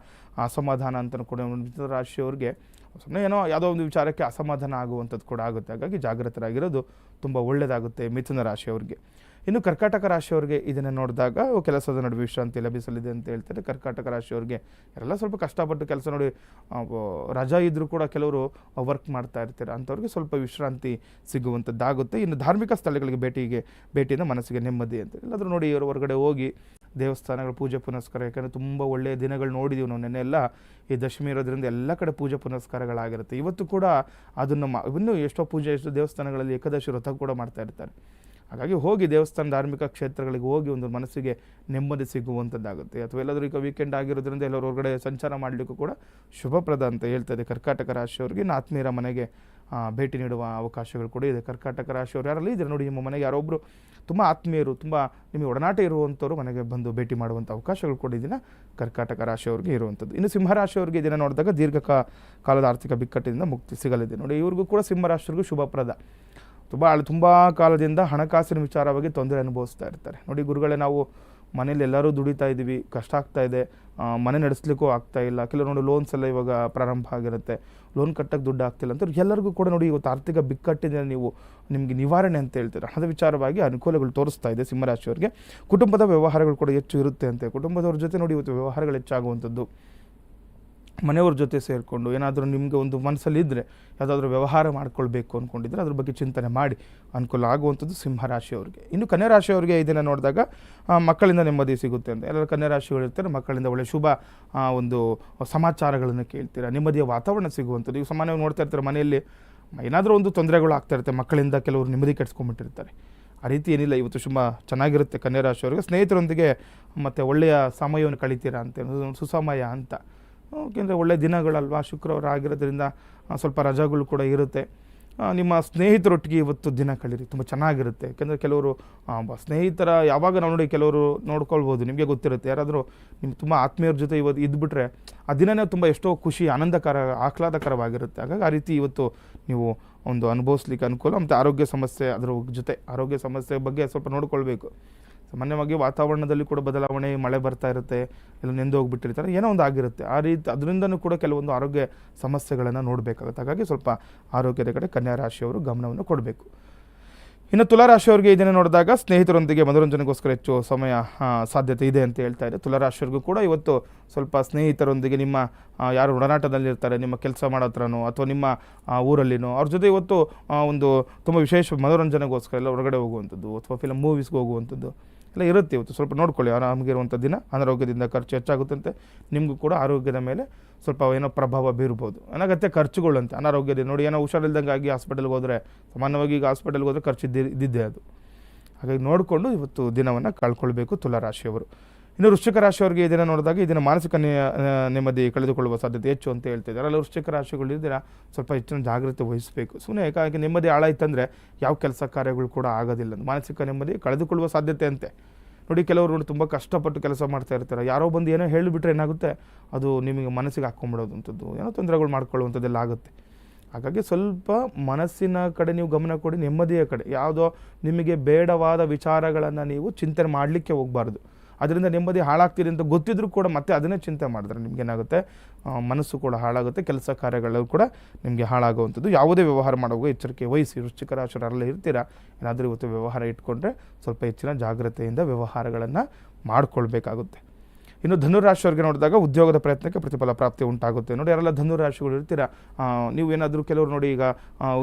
ಅಸಮಾಧಾನ ಅಂತ ಕೂಡ ಮಿಥುನ ರಾಶಿಯವ್ರಿಗೆ ಸುಮ್ಮನೆ ಏನೋ ಯಾವುದೋ ಒಂದು ವಿಚಾರಕ್ಕೆ ಅಸಮಾಧಾನ ಆಗುವಂಥದ್ದು ಕೂಡ ಆಗುತ್ತೆ. ಹಾಗಾಗಿ ಜಾಗೃತರಾಗಿರೋದು ತುಂಬ ಒಳ್ಳೆಯದಾಗುತ್ತೆ ಮಿಥುನ ರಾಶಿಯವ್ರಿಗೆ. ಇನ್ನು ಕರ್ಕಾಟಕ ರಾಶಿಯವ್ರಿಗೆ ಇದನ್ನು ನೋಡಿದಾಗ ಕೆಲಸದ ನಡುವೆ ವಿಶ್ರಾಂತಿ ಲಭಿಸಲಿದೆ ಅಂತ ಹೇಳ್ತಾರೆ. ಕರ್ಕಾಟಕ ರಾಶಿಯವ್ರಿಗೆ ಎಲ್ಲ ಸ್ವಲ್ಪ ಕಷ್ಟಪಟ್ಟು ಕೆಲಸ ನೋಡಿ ರಜಾ ಇದ್ದರೂ ಕೂಡ ಕೆಲವರು ವರ್ಕ್ ಮಾಡ್ತಾ ಇರ್ತಾರೆ. ಅಂಥವ್ರಿಗೆ ಸ್ವಲ್ಪ ವಿಶ್ರಾಂತಿ ಸಿಗುವಂಥದ್ದಾಗುತ್ತೆ. ಇನ್ನು ಧಾರ್ಮಿಕ ಸ್ಥಳಗಳಿಗೆ ಭೇಟಿಗೆ, ಭೇಟಿಯಿಂದ ಮನಸ್ಸಿಗೆ ನೆಮ್ಮದಿ ಅಂತ. ಎಲ್ಲಾದರೂ ನೋಡಿ ಇವರು ಹೊರಗಡೆ ಹೋಗಿ ದೇವಸ್ಥಾನಗಳ ಪೂಜೆ ಪುನಸ್ಕಾರ, ಯಾಕಂದರೆ ತುಂಬ ಒಳ್ಳೆಯ ದಿನಗಳು ನೋಡಿದ್ದೀವಿ ನಾವು ನೆನ್ನೆ ಎಲ್ಲ. ಈ ದಶಮಿ ಇರೋದ್ರಿಂದ ಎಲ್ಲ ಕಡೆ ಪೂಜೆ ಪುನಸ್ಕಾರಗಳಾಗಿರುತ್ತೆ. ಇವತ್ತು ಕೂಡ ಅದನ್ನು ಇನ್ನೂ ಎಷ್ಟೋ ಪೂಜೆ, ಎಷ್ಟೋ ದೇವಸ್ಥಾನಗಳಲ್ಲಿ ಏಕಾದಶಿ ವ್ರತ ಕೂಡ ಮಾಡ್ತಾ ಇರ್ತಾರೆ. ಹಾಗಾಗಿ ಹೋಗಿ ದೇವಸ್ಥಾನ ಧಾರ್ಮಿಕ ಕ್ಷೇತ್ರಗಳಿಗೆ ಹೋಗಿ ಒಂದು ಮನಸ್ಸಿಗೆ ನೆಮ್ಮದಿ ಸಿಗುವಂಥದ್ದಾಗುತ್ತೆ ಅಥವಾ ಎಲ್ಲಾದರೂ ಈಗ ವೀಕೆಂಡ್ ಆಗಿರೋದ್ರಿಂದ ಎಲ್ಲರೂ ಹೊರಗಡೆ ಸಂಚಾರ ಮಾಡಲಿಕ್ಕೂ ಕೂಡ ಶುಭಪ್ರದ ಅಂತ ಹೇಳ್ತದೆ ಕರ್ಕಾಟಕ ರಾಶಿಯವ್ರಿಗೆ. ಆತ್ಮೀಯರ ಮನೆಗೆ ಭೇಟಿ ನೀಡುವ ಅವಕಾಶಗಳು ಕೂಡ ಇದೆ. ಕರ್ಕಾಟಕ ರಾಶಿಯವರು ಯಾರಲ್ಲಿ ಇದ್ದಾರೆ ನೋಡಿ ನಿಮ್ಮ ಮನೆಗೆ ಯಾರೊಬ್ಬರು ತುಂಬ ಆತ್ಮೀಯರು, ತುಂಬ ನಿಮಗೆ ಒಡನಾಟ ಇರುವಂಥವ್ರು ಮನೆಗೆ ಬಂದು ಭೇಟಿ ಮಾಡುವಂಥ ಅವಕಾಶಗಳು ಕೂಡ ಇದನ್ನು ಕರ್ಕಾಟಕ ರಾಶಿಯವ್ರಿಗೆ ಇರುವಂಥದ್ದು ಇನ್ನು ಸಿಂಹರಾಶಿಯವರಿಗೆ ಇದನ್ನು ನೋಡಿದಾಗ ದೀರ್ಘ ಕಾ- ಕಾಲದ ಆರ್ಥಿಕ ಬಿಕ್ಕಟ್ಟಿನಿಂದ ಮುಕ್ತಿ ಸಿಗಲಿದೆ. ನೋಡಿ, ಇವ್ರಿಗೂ ಕೂಡ ಸಿಂಹರಾಶಿಯವ್ರಿಗೂ ಶುಭಪ್ರದ ತುಂಬ ತುಂಬ ಕಾಲದಿಂದ ಹಣಕಾಸಿನ ವಿಚಾರವಾಗಿ ತೊಂದರೆ ಅನುಭವಿಸ್ತಾ ಇರ್ತಾರೆ. ನೋಡಿ, ಗುರುಗಳೇ, ನಾವು ಮನೇಲಿ ಎಲ್ಲರೂ ದುಡಿತಾ ಇದ್ದೀವಿ, ಕಷ್ಟ ಆಗ್ತಾ ಇದೆ ಮನೆ ನಡೆಸ್ಲಿಕ್ಕೂ ಆಗ್ತಾ ಇಲ್ಲ. ಕೆಲವು ನೋಡಿ ಲೋನ್ಸ್ ಎಲ್ಲ ಇವಾಗ ಪ್ರಾರಂಭ ಆಗಿರುತ್ತೆ. ಲೋನ್ ಕಟ್ಟಕ್ಕೆ ದುಡ್ಡು ಆಗ್ತಿಲ್ಲ ಅಂತ ಎಲ್ಲರಿಗೂ ಕೂಡ ನೋಡಿ ಇವತ್ತು ಆರ್ಥಿಕ ಬಿಕ್ಕಟ್ಟಿನ ನೀವು ನಿಮಗೆ ನಿವಾರಣೆ ಅಂತ ಹೇಳ್ತೀರಾ? ಹಣದ ವಿಚಾರವಾಗಿ ಅನುಕೂಲಗಳು ತೋರಿಸ್ತಾ ಇದೆ ಸಿಂಹರಾಶಿಯವರಿಗೆ. ಕುಟುಂಬದ ವ್ಯವಹಾರಗಳು ಕೂಡ ಹೆಚ್ಚು ಇರುತ್ತೆ ಅಂತೆ ಕುಟುಂಬದವ್ರ ಜೊತೆ ನೋಡಿ ಇವತ್ತು ವ್ಯವಹಾರಗಳು ಹೆಚ್ಚಾಗುವಂಥದ್ದು. ಮನೆಯವ್ರ ಜೊತೆ ಸೇರಿಕೊಂಡು ಏನಾದರೂ ನಿಮಗೆ ಒಂದು ಮನಸ್ಸಲ್ಲಿ ಇದ್ದರೆ ಯಾವುದಾದ್ರೂ ವ್ಯವಹಾರ ಮಾಡ್ಕೊಳ್ಬೇಕು ಅಂದ್ಕೊಂಡಿದ್ರೆ ಅದ್ರ ಬಗ್ಗೆ ಚಿಂತನೆ ಮಾಡಿ ಅನುಕೂಲ ಆಗುವಂಥದ್ದು ಸಿಂಹರಾಶಿಯವರಿಗೆ ಇನ್ನು ಕನ್ಯಾ ರಾಶಿಯವರಿಗೆ ಇದನ್ನು ನೋಡಿದಾಗ ಮಕ್ಕಳಿಂದ ನೆಮ್ಮದಿ ಸಿಗುತ್ತೆ ಅಂತ. ಎಲ್ಲರೂ ಕನ್ಯಾ ಇರ್ತಾರೆ, ಮಕ್ಕಳಿಂದ ಒಳ್ಳೆ ಶುಭ ಒಂದು ಸಮಾಚಾರಗಳನ್ನು ಕೇಳ್ತೀರಾ. ನೆಮ್ಮದಿಯ ವಾತಾವರಣ ಸಿಗುವಂಥದ್ದು. ಈಗ ಸಾಮಾನ್ಯವಾಗಿ ನೋಡ್ತಾ ಇರ್ತಾರೆ ಮನೆಯಲ್ಲಿ, ಏನಾದರೂ ಒಂದು ತೊಂದರೆಗಳು ಆಗ್ತಾ ಇರುತ್ತೆ, ಮಕ್ಕಳಿಂದ ಕೆಲವರು ನೆಮ್ಮದಿ ಕೆಡಿಸ್ಕೊಂಡ್ಬಿಟ್ಟಿರ್ತಾರೆ. ಆ ರೀತಿ ಏನಿಲ್ಲ, ಇವತ್ತು ತುಂಬ ಚೆನ್ನಾಗಿರುತ್ತೆ ಕನ್ಯಾ ರಾಶಿಯವರಿಗೆ. ಸ್ನೇಹಿತರೊಂದಿಗೆ ಮತ್ತು ಒಳ್ಳೆಯ ಸಮಯವನ್ನು ಕಳೀತೀರಾ ಅಂತ ಸುಸಮಯ ಅಂತ. ಯಾಕೆಂದರೆ ಒಳ್ಳೆಯ ದಿನಗಳಲ್ವಾ? ಶುಕ್ರವಾರ ಆಗಿರೋದ್ರಿಂದ ಸ್ವಲ್ಪ ರಜಾಗಳು ಕೂಡ ಇರುತ್ತೆ. ನಿಮ್ಮ ಸ್ನೇಹಿತರೊಟ್ಟಿಗೆ ಇವತ್ತು ದಿನ ಕಳೀರಿ, ತುಂಬ ಚೆನ್ನಾಗಿರುತ್ತೆ. ಯಾಕೆಂದರೆ ಕೆಲವರು ಸ್ನೇಹಿತರ, ಯಾವಾಗ ನಾವು ನೋಡಿ ಕೆಲವರು ನೋಡ್ಕೊಳ್ಬೋದು, ನಿಮಗೆ ಗೊತ್ತಿರುತ್ತೆ. ಯಾರಾದರೂ ನಿಮ್ಮ ತುಂಬ ಆತ್ಮೀಯರ ಜೊತೆ ಇವತ್ತು ಇದ್ಬಿಟ್ರೆ, ಆ ದಿನನೇ ತುಂಬ ಎಷ್ಟೋ ಖುಷಿ, ಆನಂದಕರ, ಆಹ್ಲಾದಕರವಾಗಿರುತ್ತೆ. ಹಾಗಾಗಿ ಆ ರೀತಿ ಇವತ್ತು ನೀವು ಒಂದು ಅನುಭವಿಸ್ಲಿಕ್ಕೆ ಅನುಕೂಲ, ಮತ್ತು ಆರೋಗ್ಯ ಸಮಸ್ಯೆ, ಅದರ ಜೊತೆ ಆರೋಗ್ಯ ಸಮಸ್ಯೆ ಬಗ್ಗೆ ಸ್ವಲ್ಪ ನೋಡ್ಕೊಳ್ಬೇಕು. ಸಾಮಾನ್ಯವಾಗಿ ವಾತಾವರಣದಲ್ಲಿ ಕೂಡ ಬದಲಾವಣೆ, ಮಳೆ ಬರ್ತಾ ಇರುತ್ತೆ ಇಲ್ಲ ನೆಂದು ಹೋಗ್ಬಿಟ್ಟಿರ್ತಾರೆ, ಏನೋ ಒಂದು ಆಗಿರುತ್ತೆ. ಆ ರೀತಿ, ಅದರಿಂದನೂ ಕೂಡ ಕೆಲವೊಂದು ಆರೋಗ್ಯ ಸಮಸ್ಯೆಗಳನ್ನು ನೋಡಬೇಕಾಗುತ್ತೆ. ಹಾಗಾಗಿ ಸ್ವಲ್ಪ ಆರೋಗ್ಯದ ಕಡೆ ಕನ್ಯಾ ರಾಶಿಯವರು ಗಮನವನ್ನು ಕೊಡಬೇಕು. ಇನ್ನು ತುಲಾರಾಶಿಯವರಿಗೆ ಇದನ್ನು ನೋಡಿದಾಗ ಸ್ನೇಹಿತರೊಂದಿಗೆ ಮನೋರಂಜನೆಗೋಸ್ಕರ ಹೆಚ್ಚು ಸಮಯ ಸಾಧ್ಯತೆ ಇದೆ ಅಂತ ಹೇಳ್ತಾ ಇದೆ ತುಲಾರಾಶಿಯವರಿಗೂ ಕೂಡ ಇವತ್ತು ಸ್ವಲ್ಪ ಸ್ನೇಹಿತರೊಂದಿಗೆ ನಿಮ್ಮ ಯಾರು ಒಡನಾಟದಲ್ಲಿರ್ತಾರೆ, ನಿಮ್ಮ ಕೆಲಸ ಮಾಡೋ ಹತ್ರನೋ ಅಥವಾ ನಿಮ್ಮ ಊರಲ್ಲಿನೋ, ಅವ್ರ ಜೊತೆ ಇವತ್ತು ಒಂದು ತುಂಬ ವಿಶೇಷ ಮನೋರಂಜನೆಗೋಸ್ಕರ ಎಲ್ಲ ಹೊರಗಡೆ ಹೋಗುವಂಥದ್ದು ಅಥವಾ ಫಿಲಮ್ ಮೂವೀಸ್ಗೆ ಹೋಗುವಂಥದ್ದು. ಎಲ್ಲ ಇರುತ್ತೆ ಇವತ್ತು. ಸ್ವಲ್ಪ ನೋಡ್ಕೊಳ್ಳಿ, ಆರಾಮಾಗಿರುವಂಥ ದಿನ, ಅನಾರೋಗ್ಯದಿಂದ ಖರ್ಚು ಹೆಚ್ಚಾಗುತ್ತಂತೆ. ನಿಮಗೂ ಕೂಡ ಆರೋಗ್ಯದ ಮೇಲೆ ಸ್ವಲ್ಪ ಏನೋ ಪ್ರಭಾವ ಬೀರ್ಬೋದು. ಅನಗತ್ಯ ಖರ್ಚುಗಳಂತೆ, ಅನಾರೋಗ್ಯದ ನೋಡಿ, ಏನೋ ಹುಷಾರಿಲ್ದಂಗೆ ಆಗಿ ಹಾಸ್ಪಿಟಲ್ಗೆ ಹೋದರೆ, ಸಾಮಾನ್ಯವಾಗಿ ಈಗ ಹಾಸ್ಪಿಟಲ್ಗೆ ಹೋದರೆ ಖರ್ಚು ಇದ್ದಿದ್ದೆ ಅದು. ಹಾಗಾಗಿ ನೋಡಿಕೊಂಡು ಇವತ್ತು ದಿನವನ್ನು ಕಳ್ಕೊಳ್ಬೇಕು ತುಲಾರಾಶಿಯವರು. ಇನ್ನು ವೃಶ್ಚಿಕ ರಾಶಿಯವರಿಗೆ ಇದನ್ನು ನೋಡಿದಾಗ ಇದನ್ನು ಮಾನಸಿಕ ನೆಮ್ಮದಿ ಕಳೆದುಕೊಳ್ಳುವ ಸಾಧ್ಯತೆ ಹೆಚ್ಚು ಅಂತ ಹೇಳ್ತಿದ್ದಾರೆ. ಅಲ್ಲ ವೃಶ್ಚಿಕ ರಾಶಿಗಳು ಇದ್ದೀರಾ ಸ್ವಲ್ಪ ಹೆಚ್ಚಿನ ಜಾಗ್ರತೆ ವಹಿಸಬೇಕು. ಸುಮ್ಮನೆ ಏಕಾಗಿ ನೆಮ್ಮದಿ ಹಾಳಾಯ್ತಂದರೆ ಯಾವ ಕೆಲಸ ಕಾರ್ಯಗಳು ಕೂಡ ಆಗೋದಿಲ್ಲ. ಮಾನಸಿಕ ನೆಮ್ಮದಿ ಕಳೆದುಕೊಳ್ಳುವ ಸಾಧ್ಯತೆ ಅಂತೆ. ನೋಡಿ, ಕೆಲವರು ತುಂಬ ಕಷ್ಟಪಟ್ಟು ಕೆಲಸ ಮಾಡ್ತಾ ಇರ್ತಾರೆ. ಯಾರೋ ಬಂದು ಏನೋ ಹೇಳಿಬಿಟ್ರೆ ಏನಾಗುತ್ತೆ? ಅದು ನಿಮಗೆ ಮನಸ್ಸಿಗೆ ಹಾಕ್ಕೊಂಬಿಡೋದು ಅಂಥದ್ದು ಏನೋ ತೊಂದರೆಗಳು ಮಾಡ್ಕೊಳ್ಳುವಂಥದ್ದೆಲ್ಲ ಆಗುತ್ತೆ. ಹಾಗಾಗಿ ಸ್ವಲ್ಪ ಮನಸ್ಸಿನ ಕಡೆ ನೀವು ಗಮನ ಕೊಡಿ, ನೆಮ್ಮದಿಯ ಕಡೆ. ಯಾವುದೋ ನಿಮಗೆ ಬೇಡವಾದ ವಿಚಾರಗಳನ್ನು ನೀವು ಚಿಂತನೆ ಮಾಡಲಿಕ್ಕೆ ಹೋಗಬಾರ್ದು. ಅದರಿಂದ ನೆಮ್ಮದಿ ಹಾಳಾಗ್ತೀರಿ ಅಂತ ಗೊತ್ತಿದ್ರೂ ಕೂಡ ಮತ್ತೆ ಅದನ್ನೇ ಚಿಂತೆ ಮಾಡಿದ್ರೆ ನಿಮ್ಗೇನಾಗುತ್ತೆ? ಮನಸ್ಸು ಕೂಡ ಹಾಳಾಗುತ್ತೆ ಕೆಲಸ ಕಾರ್ಯಗಳು ಕೂಡ ನಿಮಗೆ ಹಾಳಾಗುವಂಥದ್ದು. ಯಾವುದೇ ವ್ಯವಹಾರ ಮಾಡುವಾಗ ಎಚ್ಚರಿಕೆ ವಹಿಸಿ ವೃಶ್ಚಿಕ ರಾಶಿಯವರೆಲ್ಲ ಇರ್ತೀರಾ? ಏನಾದರೂ ಇವತ್ತು ವ್ಯವಹಾರ ಇಟ್ಕೊಂಡ್ರೆ ಸ್ವಲ್ಪ ಹೆಚ್ಚಿನ ಜಾಗ್ರತೆಯಿಂದ ವ್ಯವಹಾರಗಳನ್ನು ಮಾಡಿಕೊಳ್ಬೇಕಾಗುತ್ತೆ. ಇನ್ನು ಧನುರಾಶಿಯವರಿಗೆ ನೋಡಿದಾಗ ಉದ್ಯೋಗದ ಪ್ರಯತ್ನಕ್ಕೆ ಪ್ರತಿಫಲ ಪ್ರಾಪ್ತಿ ಉಂಟಾಗುತ್ತೆ. ನೋಡಿ ಯಾರೆಲ್ಲ ಧನುರಾಶಿಗಳು ಇರ್ತೀರಾ? ನೀವು ಏನಾದರೂ ಕೆಲವರು ನೋಡಿ ಈಗ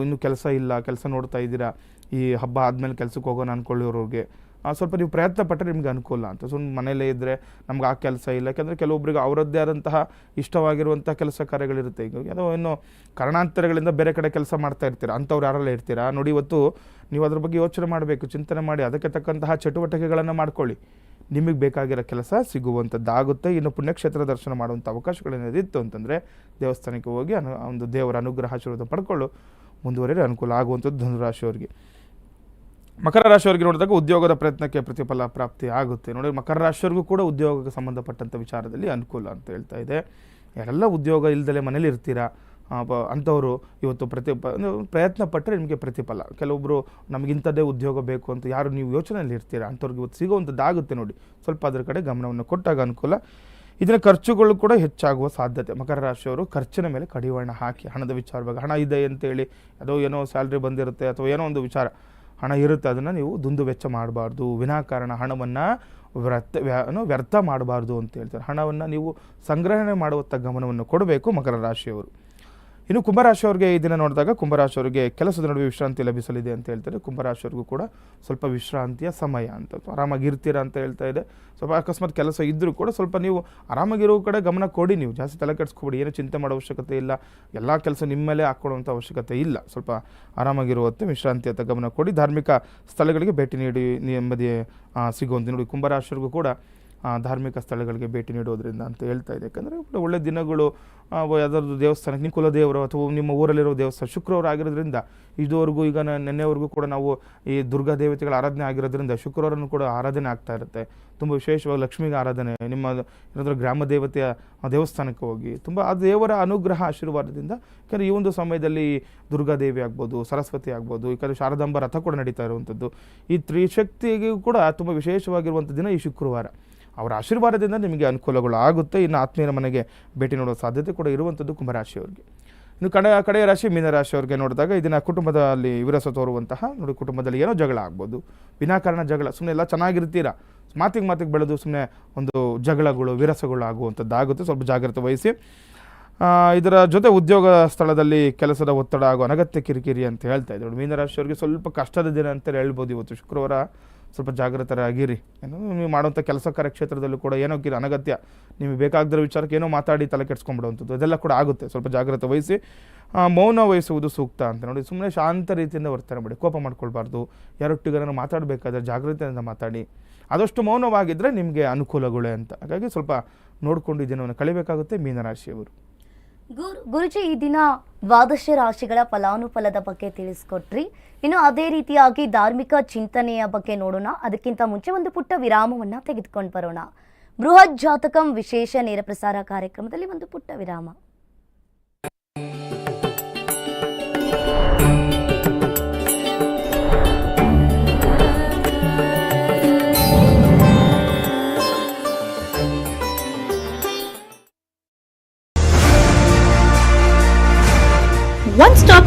ಇನ್ನೂ ಕೆಲಸ ಇಲ್ಲ ಕೆಲಸ ನೋಡ್ತಾ ಇದ್ದೀರಾ? ಈ ಹಬ್ಬ ಆದಮೇಲೆ ಕೆಲಸಕ್ಕೆ ಹೋಗೋಣ ಅಂದ್ಕೊಳ್ಳಿರೋರಿಗೆ ಆ, ಸ್ವಲ್ಪ ನೀವು ಪ್ರಯತ್ನ ಪಟ್ಟರೆ ನಿಮ್ಗೆ ಅನುಕೂಲ ಅಂತ. ಸುಮ್ಮನೆ ಮನೇಲೇ ಇದ್ದರೆ ನಮ್ಗೆ ಆ ಕೆಲಸ ಇಲ್ಲ. ಯಾಕೆಂದರೆ ಕೆಲವೊಬ್ಬರಿಗೆ ಅವರದ್ದೇ ಆದಂತಹ ಇಷ್ಟವಾಗಿರುವಂಥ ಕೆಲಸ ಕಾರ್ಯಗಳಿರುತ್ತೆ. ಈಗ ಯಾವುದೋ ಏನೋ ಕಾರಣಾಂತರಗಳಿಂದ ಬೇರೆ ಕಡೆ ಕೆಲಸ ಮಾಡ್ತಾ ಇರ್ತೀರ? ಅಂಥವ್ರು ಯಾರೆಲ್ಲ ಇರ್ತೀರಾ? ನೋಡಿ, ಇವತ್ತು ನೀವು ಅದ್ರ ಬಗ್ಗೆ ಯೋಚನೆ ಮಾಡಬೇಕು, ಚಿಂತನೆ ಮಾಡಿ, ಅದಕ್ಕೆ ತಕ್ಕಂತಹ ಚಟುವಟಿಕೆಗಳನ್ನು ಮಾಡ್ಕೊಳ್ಳಿ. ನಿಮಗೆ ಬೇಕಾಗಿರೋ ಕೆಲಸ ಸಿಗುವಂಥದ್ದಾಗುತ್ತೆ. ಇನ್ನು ಪುಣ್ಯಕ್ಷೇತ್ರ ದರ್ಶನ ಮಾಡುವಂಥ ಅವಕಾಶಗಳೇನಾದ್ರು ಇತ್ತು ಅಂತಂದರೆ ದೇವಸ್ಥಾನಕ್ಕೆ ಹೋಗಿ ಅನು, ಒಂದು ದೇವರ ಅನುಗ್ರಹ ಆಶೀರ್ವಾದ ಪಡ್ಕೊಳ್ಳು. ಮುಂದುವರೆಯಲು ಅನುಕೂಲ ಆಗುವಂಥದ್ದು ಧನುರಾಶಿಯವರಿಗೆ. ಮಕರ ರಾಶಿಯವರಿಗೆ ನೋಡಿದಾಗ ಉದ್ಯೋಗದ ಪ್ರಯತ್ನಕ್ಕೆ ಪ್ರತಿಫಲ ಪ್ರಾಪ್ತಿ ಆಗುತ್ತೆ. ನೋಡಿ, ಮಕರ ರಾಶಿಯವರಿಗೂ ಕೂಡ ಉದ್ಯೋಗಕ್ಕೆ ಸಂಬಂಧಪಟ್ಟಂಥ ವಿಚಾರದಲ್ಲಿ ಅನುಕೂಲ ಅಂತ ಹೇಳ್ತಾ ಇದೆ. ಯಾರೆಲ್ಲ ಉದ್ಯೋಗ ಇಲ್ದಲೆ ಮನೇಲಿ ಇರ್ತೀರಾ? ಅಂಥವರು ಇವತ್ತು ಪ್ರತಿ ಪ್ರಯತ್ನ ಪಟ್ಟರೆ ನಿಮಗೆ ಪ್ರತಿಫಲ. ಕೆಲವೊಬ್ಬರು ನಮಗಿಂಥದ್ದೇ ಉದ್ಯೋಗ ಬೇಕು ಅಂತ ಯಾರು ನೀವು ಯೋಚನೆಯಲ್ಲಿ ಇರ್ತೀರಾ? ಅಂಥವ್ರಿಗೆ ಇವತ್ತು ಸಿಗುವಂಥದ್ದಾಗುತ್ತೆ ನೋಡಿ. ಸ್ವಲ್ಪ ಅದರ ಕಡೆ ಗಮನವನ್ನು ಕೊಟ್ಟಾಗ ಅನುಕೂಲ. ಇದರ ಖರ್ಚುಗಳು ಕೂಡ ಹೆಚ್ಚಾಗುವ ಸಾಧ್ಯತೆ. ಮಕರ ರಾಶಿಯವರು ಖರ್ಚಿನ ಮೇಲೆ ಕಡಿವಾಣ ಹಾಕಿ ಹಣದ ವಿಚಾರವಾಗಿ ಹಣ ಇದೆ ಅಂತೇಳಿ, ಅದೋ ಏನೋ ಸ್ಯಾಲ್ರಿ ಬಂದಿರುತ್ತೆ ಅಥವಾ ಏನೋ ಒಂದು ವಿಚಾರ. ಹಣ ಇರುತ್ತೆ, ಅದನ್ನು ನೀವು ದುಂದು ವೆಚ್ಚ ಮಾಡಬಾರ್ದು. ವಿನಾಕಾರಣ ಹಣವನ್ನು ವ್ಯರ್ಥ ವ್ಯರ್ಥ ಮಾಡಬಾರ್ದು ಅಂತ ಹೇಳ್ತಾರೆ. ಹಣವನ್ನು ನೀವು ಸಂಗ್ರಹಣೆ ಮಾಡುವತ್ತ ಗಮನವನ್ನು ಕೊಡಬೇಕು ಮಕರ ರಾಶಿಯವರು. ಇನ್ನು ಕುಂಭರಾಶಿಯವ್ರಿಗೆ ಈ ದಿನ ನೋಡಿದಾಗ ಕುಂಭರಾಶಿಯವರಿಗೆ ಕೆಲಸದ ನಡುವೆ ವಿಶ್ರಾಂತಿ ಲಭಿಸಲಿದೆ ಅಂತ ಹೇಳ್ತಾರೆ. ಕುಂಭರಾಶಿಯವರಿಗೂ ಕೂಡ ಸ್ವಲ್ಪ ವಿಶ್ರಾಂತಿಯ ಸಮಯ ಅಂತ ಆರಾಮಾಗಿ ಇರ್ತೀರಾ ಅಂತ ಹೇಳ್ತಾ ಇದೆ. ಸ್ವಲ್ಪ ಅಕಸ್ಮಾತ್ ಕೆಲಸ ಇದ್ದರೂ ಕೂಡ ಸ್ವಲ್ಪ ನೀವು ಆರಾಮಾಗಿರೋ ಕಡೆ ಗಮನ ಕೊಡಿ. ನೀವು ಜಾಸ್ತಿ ತಲೆ ಕೆಡಿಸ್ಕೊಬೇಡಿ. ಏನು ಚಿಂತೆ ಮಾಡೋ ಅವಶ್ಯಕತೆ ಇಲ್ಲ. ಎಲ್ಲ ಕೆಲಸ ನಿಮ್ಮ ಮೇಲೆ ಹಾಕ್ಕೊಳ್ಳುವಂಥ ಅವಶ್ಯಕತೆ ಇಲ್ಲ. ಸ್ವಲ್ಪ ಆರಾಮಾಗಿರುವಂತೆ ವಿಶ್ರಾಂತಿ ಅಂತ ಗಮನ ಕೊಡಿ. ಧಾರ್ಮಿಕ ಸ್ಥಳಗಳಿಗೆ ಭೇಟಿ ನೀಡಿ, ನೆಮ್ಮದಿ ಸಿಗುವಂತೆ ನೋಡಿ. ಕುಂಭರಾಶಿಯವರಿಗೂ ಕೂಡ ಧಾರ್ಮಿಕ ಸ್ಥಳಗಳಿಗೆ ಭೇಟಿ ನೀಡೋದ್ರಿಂದ ಅಂತ ಹೇಳ್ತಾ ಇದೆ. ಯಾಕಂದರೆ ಒಳ್ಳೆ ದಿನಗಳು ಯಾವುದಾದ್ರು ದೇವಸ್ಥಾನಕ್ಕೆ ನಿಮ್ಮ ಕುಲದೇವರು ಅಥವಾ ನಿಮ್ಮ ಊರಲ್ಲಿರೋ ದೇವಸ್ಥಾನ ಶುಕ್ರವಾರ ಆಗಿರೋದ್ರಿಂದ, ಇದುವರೆಗೂ ಈಗ ನಿನ್ನೆವರೆಗೂ ಕೂಡ ನಾವು ಈ ದುರ್ಗಾ ದೇವತೆಗಳ ಆರಾಧನೆ ಆಗಿರೋದ್ರಿಂದ ಶುಕ್ರವಾರನೂ ಕೂಡ ಆರಾಧನೆ ಆಗ್ತಾ ಇರುತ್ತೆ. ತುಂಬ ವಿಶೇಷವಾಗಿ ಲಕ್ಷ್ಮಿಗೆ ಆರಾಧನೆ, ನಿಮ್ಮ ಏನಾದರೂ ಗ್ರಾಮ ದೇವತೆಯ ದೇವಸ್ಥಾನಕ್ಕೆ ಹೋಗಿ. ತುಂಬ ಆ ದೇವರ ಅನುಗ್ರಹ ಆಶೀರ್ವಾದದಿಂದ, ಯಾಕಂದರೆ ಈ ಒಂದು ಸಮಯದಲ್ಲಿ ದುರ್ಗಾದೇವಿ ಆಗ್ಬೋದು, ಸರಸ್ವತಿ ಆಗ್ಬೋದು ಯಾಕಂದರೆ ಶಾರದಾಂಬ ರಥ ಕೂಡ ನಡೀತಾ ಇರುವಂಥದ್ದು. ಈ ತ್ರಿಶಕ್ತಿಗೂ ಕೂಡ ತುಂಬ ವಿಶೇಷವಾಗಿರುವಂಥ ದಿನ ಈ ಶುಕ್ರವಾರ. ಅವರ ಆಶೀರ್ವಾದದಿಂದ ನಿಮಗೆ ಅನುಕೂಲಗಳು ಆಗುತ್ತೆ. ಇನ್ನು ಆತ್ಮೀಯರ ಮನೆಗೆ ಭೇಟಿ ನೋಡೋ ಸಾಧ್ಯತೆ ಕೂಡ ಇರುವಂಥದ್ದು ಕುಂಭರಾಶಿಯವರಿಗೆ. ಇನ್ನು ಕಡೆ ಕಡೆಯ ರಾಶಿ ಮೀನರಾಶಿಯವ್ರಿಗೆ ನೋಡಿದಾಗ ಇದನ್ನು ಕುಟುಂಬದಲ್ಲಿ ವಿರಸ ತೋರುವಂತಹ, ನೋಡಿ ಕುಟುಂಬದಲ್ಲಿ ಏನೋ ಜಗಳ ಆಗ್ಬೋದು, ವಿನಾಕಾರಣ ಜಗಳ ಸುಮ್ಮನೆ ಎಲ್ಲ ಚೆನ್ನಾಗಿರ್ತೀರ? ಮಾತಿಗೆ ಮಾತಿಗೆ ಬೆಳೆದು ಸುಮ್ಮನೆ ಒಂದು ಜಗಳಗಳು, ವಿರಸಗಳು ಆಗುವಂಥದ್ದಾಗುತ್ತೆ. ಸ್ವಲ್ಪ ಜಾಗ್ರತೆ ವಹಿಸಿ. ಇದರ ಜೊತೆ ಉದ್ಯೋಗ ಸ್ಥಳದಲ್ಲಿ ಕೆಲಸದ ಒತ್ತಡ ಆಗೋ ಅನಗತ್ಯ ಕಿರಿಕಿರಿ ಅಂತ ಹೇಳ್ತಾ ಇದ್ದಾರೆ. ಮೀನರಾಶಿಯವ್ರಿಗೆ ಸ್ವಲ್ಪ ಕಷ್ಟದ ದಿನ ಅಂತಲೇ ಹೇಳ್ಬೋದು ಇವತ್ತು ಶುಕ್ರವಾರ. ಸ್ವಲ್ಪ ಜಾಗೃತರಾಗಿರಿ ಏನು ನೀವು ಮಾಡುವಂಥ ಕೆಲಸ ಕಾರ್ಯಕ್ಷೇತ್ರದಲ್ಲೂ ಕೂಡ ಏನೋ ಕಿರ ಅನಗತ್ಯ ನಿಮಗೆ ಬೇಕಾಗದಿರೋ ವಿಚಾರಕ್ಕೆ ಏನೋ ಮಾತಾಡಿ ತಲೆ ಕೆಡ್ಸ್ಕೊಂಡ್ಬಿಡುವಂಥದ್ದು, ಅದೆಲ್ಲ ಕೂಡ ಆಗುತ್ತೆ. ಸ್ವಲ್ಪ ಜಾಗ್ರತೆ ವಹಿಸಿ ಮೌನ ವಹಿಸುವುದು ಸೂಕ್ತ ಅಂತ ನೋಡಿ ಸುಮ್ಮನೆ ಶಾಂತ ರೀತಿಯಿಂದ ವರ್ತನೆ ಮಾಡಿ, ಕೋಪ ಮಾಡ್ಕೊಳ್ಬಾರ್ದು. ಯಾರೊಟ್ಟಿಗಾರನ್ನು ಮಾತಾಡಬೇಕಾದ್ರೆ ಜಾಗೃತೆಯಿಂದ ಮಾತಾಡಿ. ಆದಷ್ಟು ಮೌನವಾಗಿದ್ದರೆ ನಿಮಗೆ ಅನುಕೂಲಗಳೇ ಅಂತ. ಹಾಗಾಗಿ ಸ್ವಲ್ಪ ನೋಡಿಕೊಂಡು ದಿನವನ್ನು ಕಳಿಬೇಕಾಗುತ್ತೆ ಮೀನರಾಶಿಯವರು. ಗುರು, ಗುರುಜಿ, ಈ ದಿನ ದ್ವಾದಶ ರಾಶಿಗಳ ಫಲಾನುಫಲದ ಬಗ್ಗೆ ತಿಳಿಸ್ಕೊಟ್ರಿ. ಇನ್ನು ಅದೇ ರೀತಿಯಾಗಿ ಧಾರ್ಮಿಕ ಚಿಂತನೆಯ ಬಗ್ಗೆ ನೋಡೋಣ. ಅದಕ್ಕಿಂತ ಮುಂಚೆ ಒಂದು ಪುಟ್ಟ ವಿರಾಮವನ್ನು ತೆಗೆದುಕೊಂಡು ಬರೋಣ. ಬೃಹತ್ ಜಾತಕಂ ವಿಶೇಷ ನೇರ ಪ್ರಸಾರ ಕಾರ್ಯಕ್ರಮದಲ್ಲಿ ಒಂದು ಪುಟ್ಟ ವಿರಾಮ.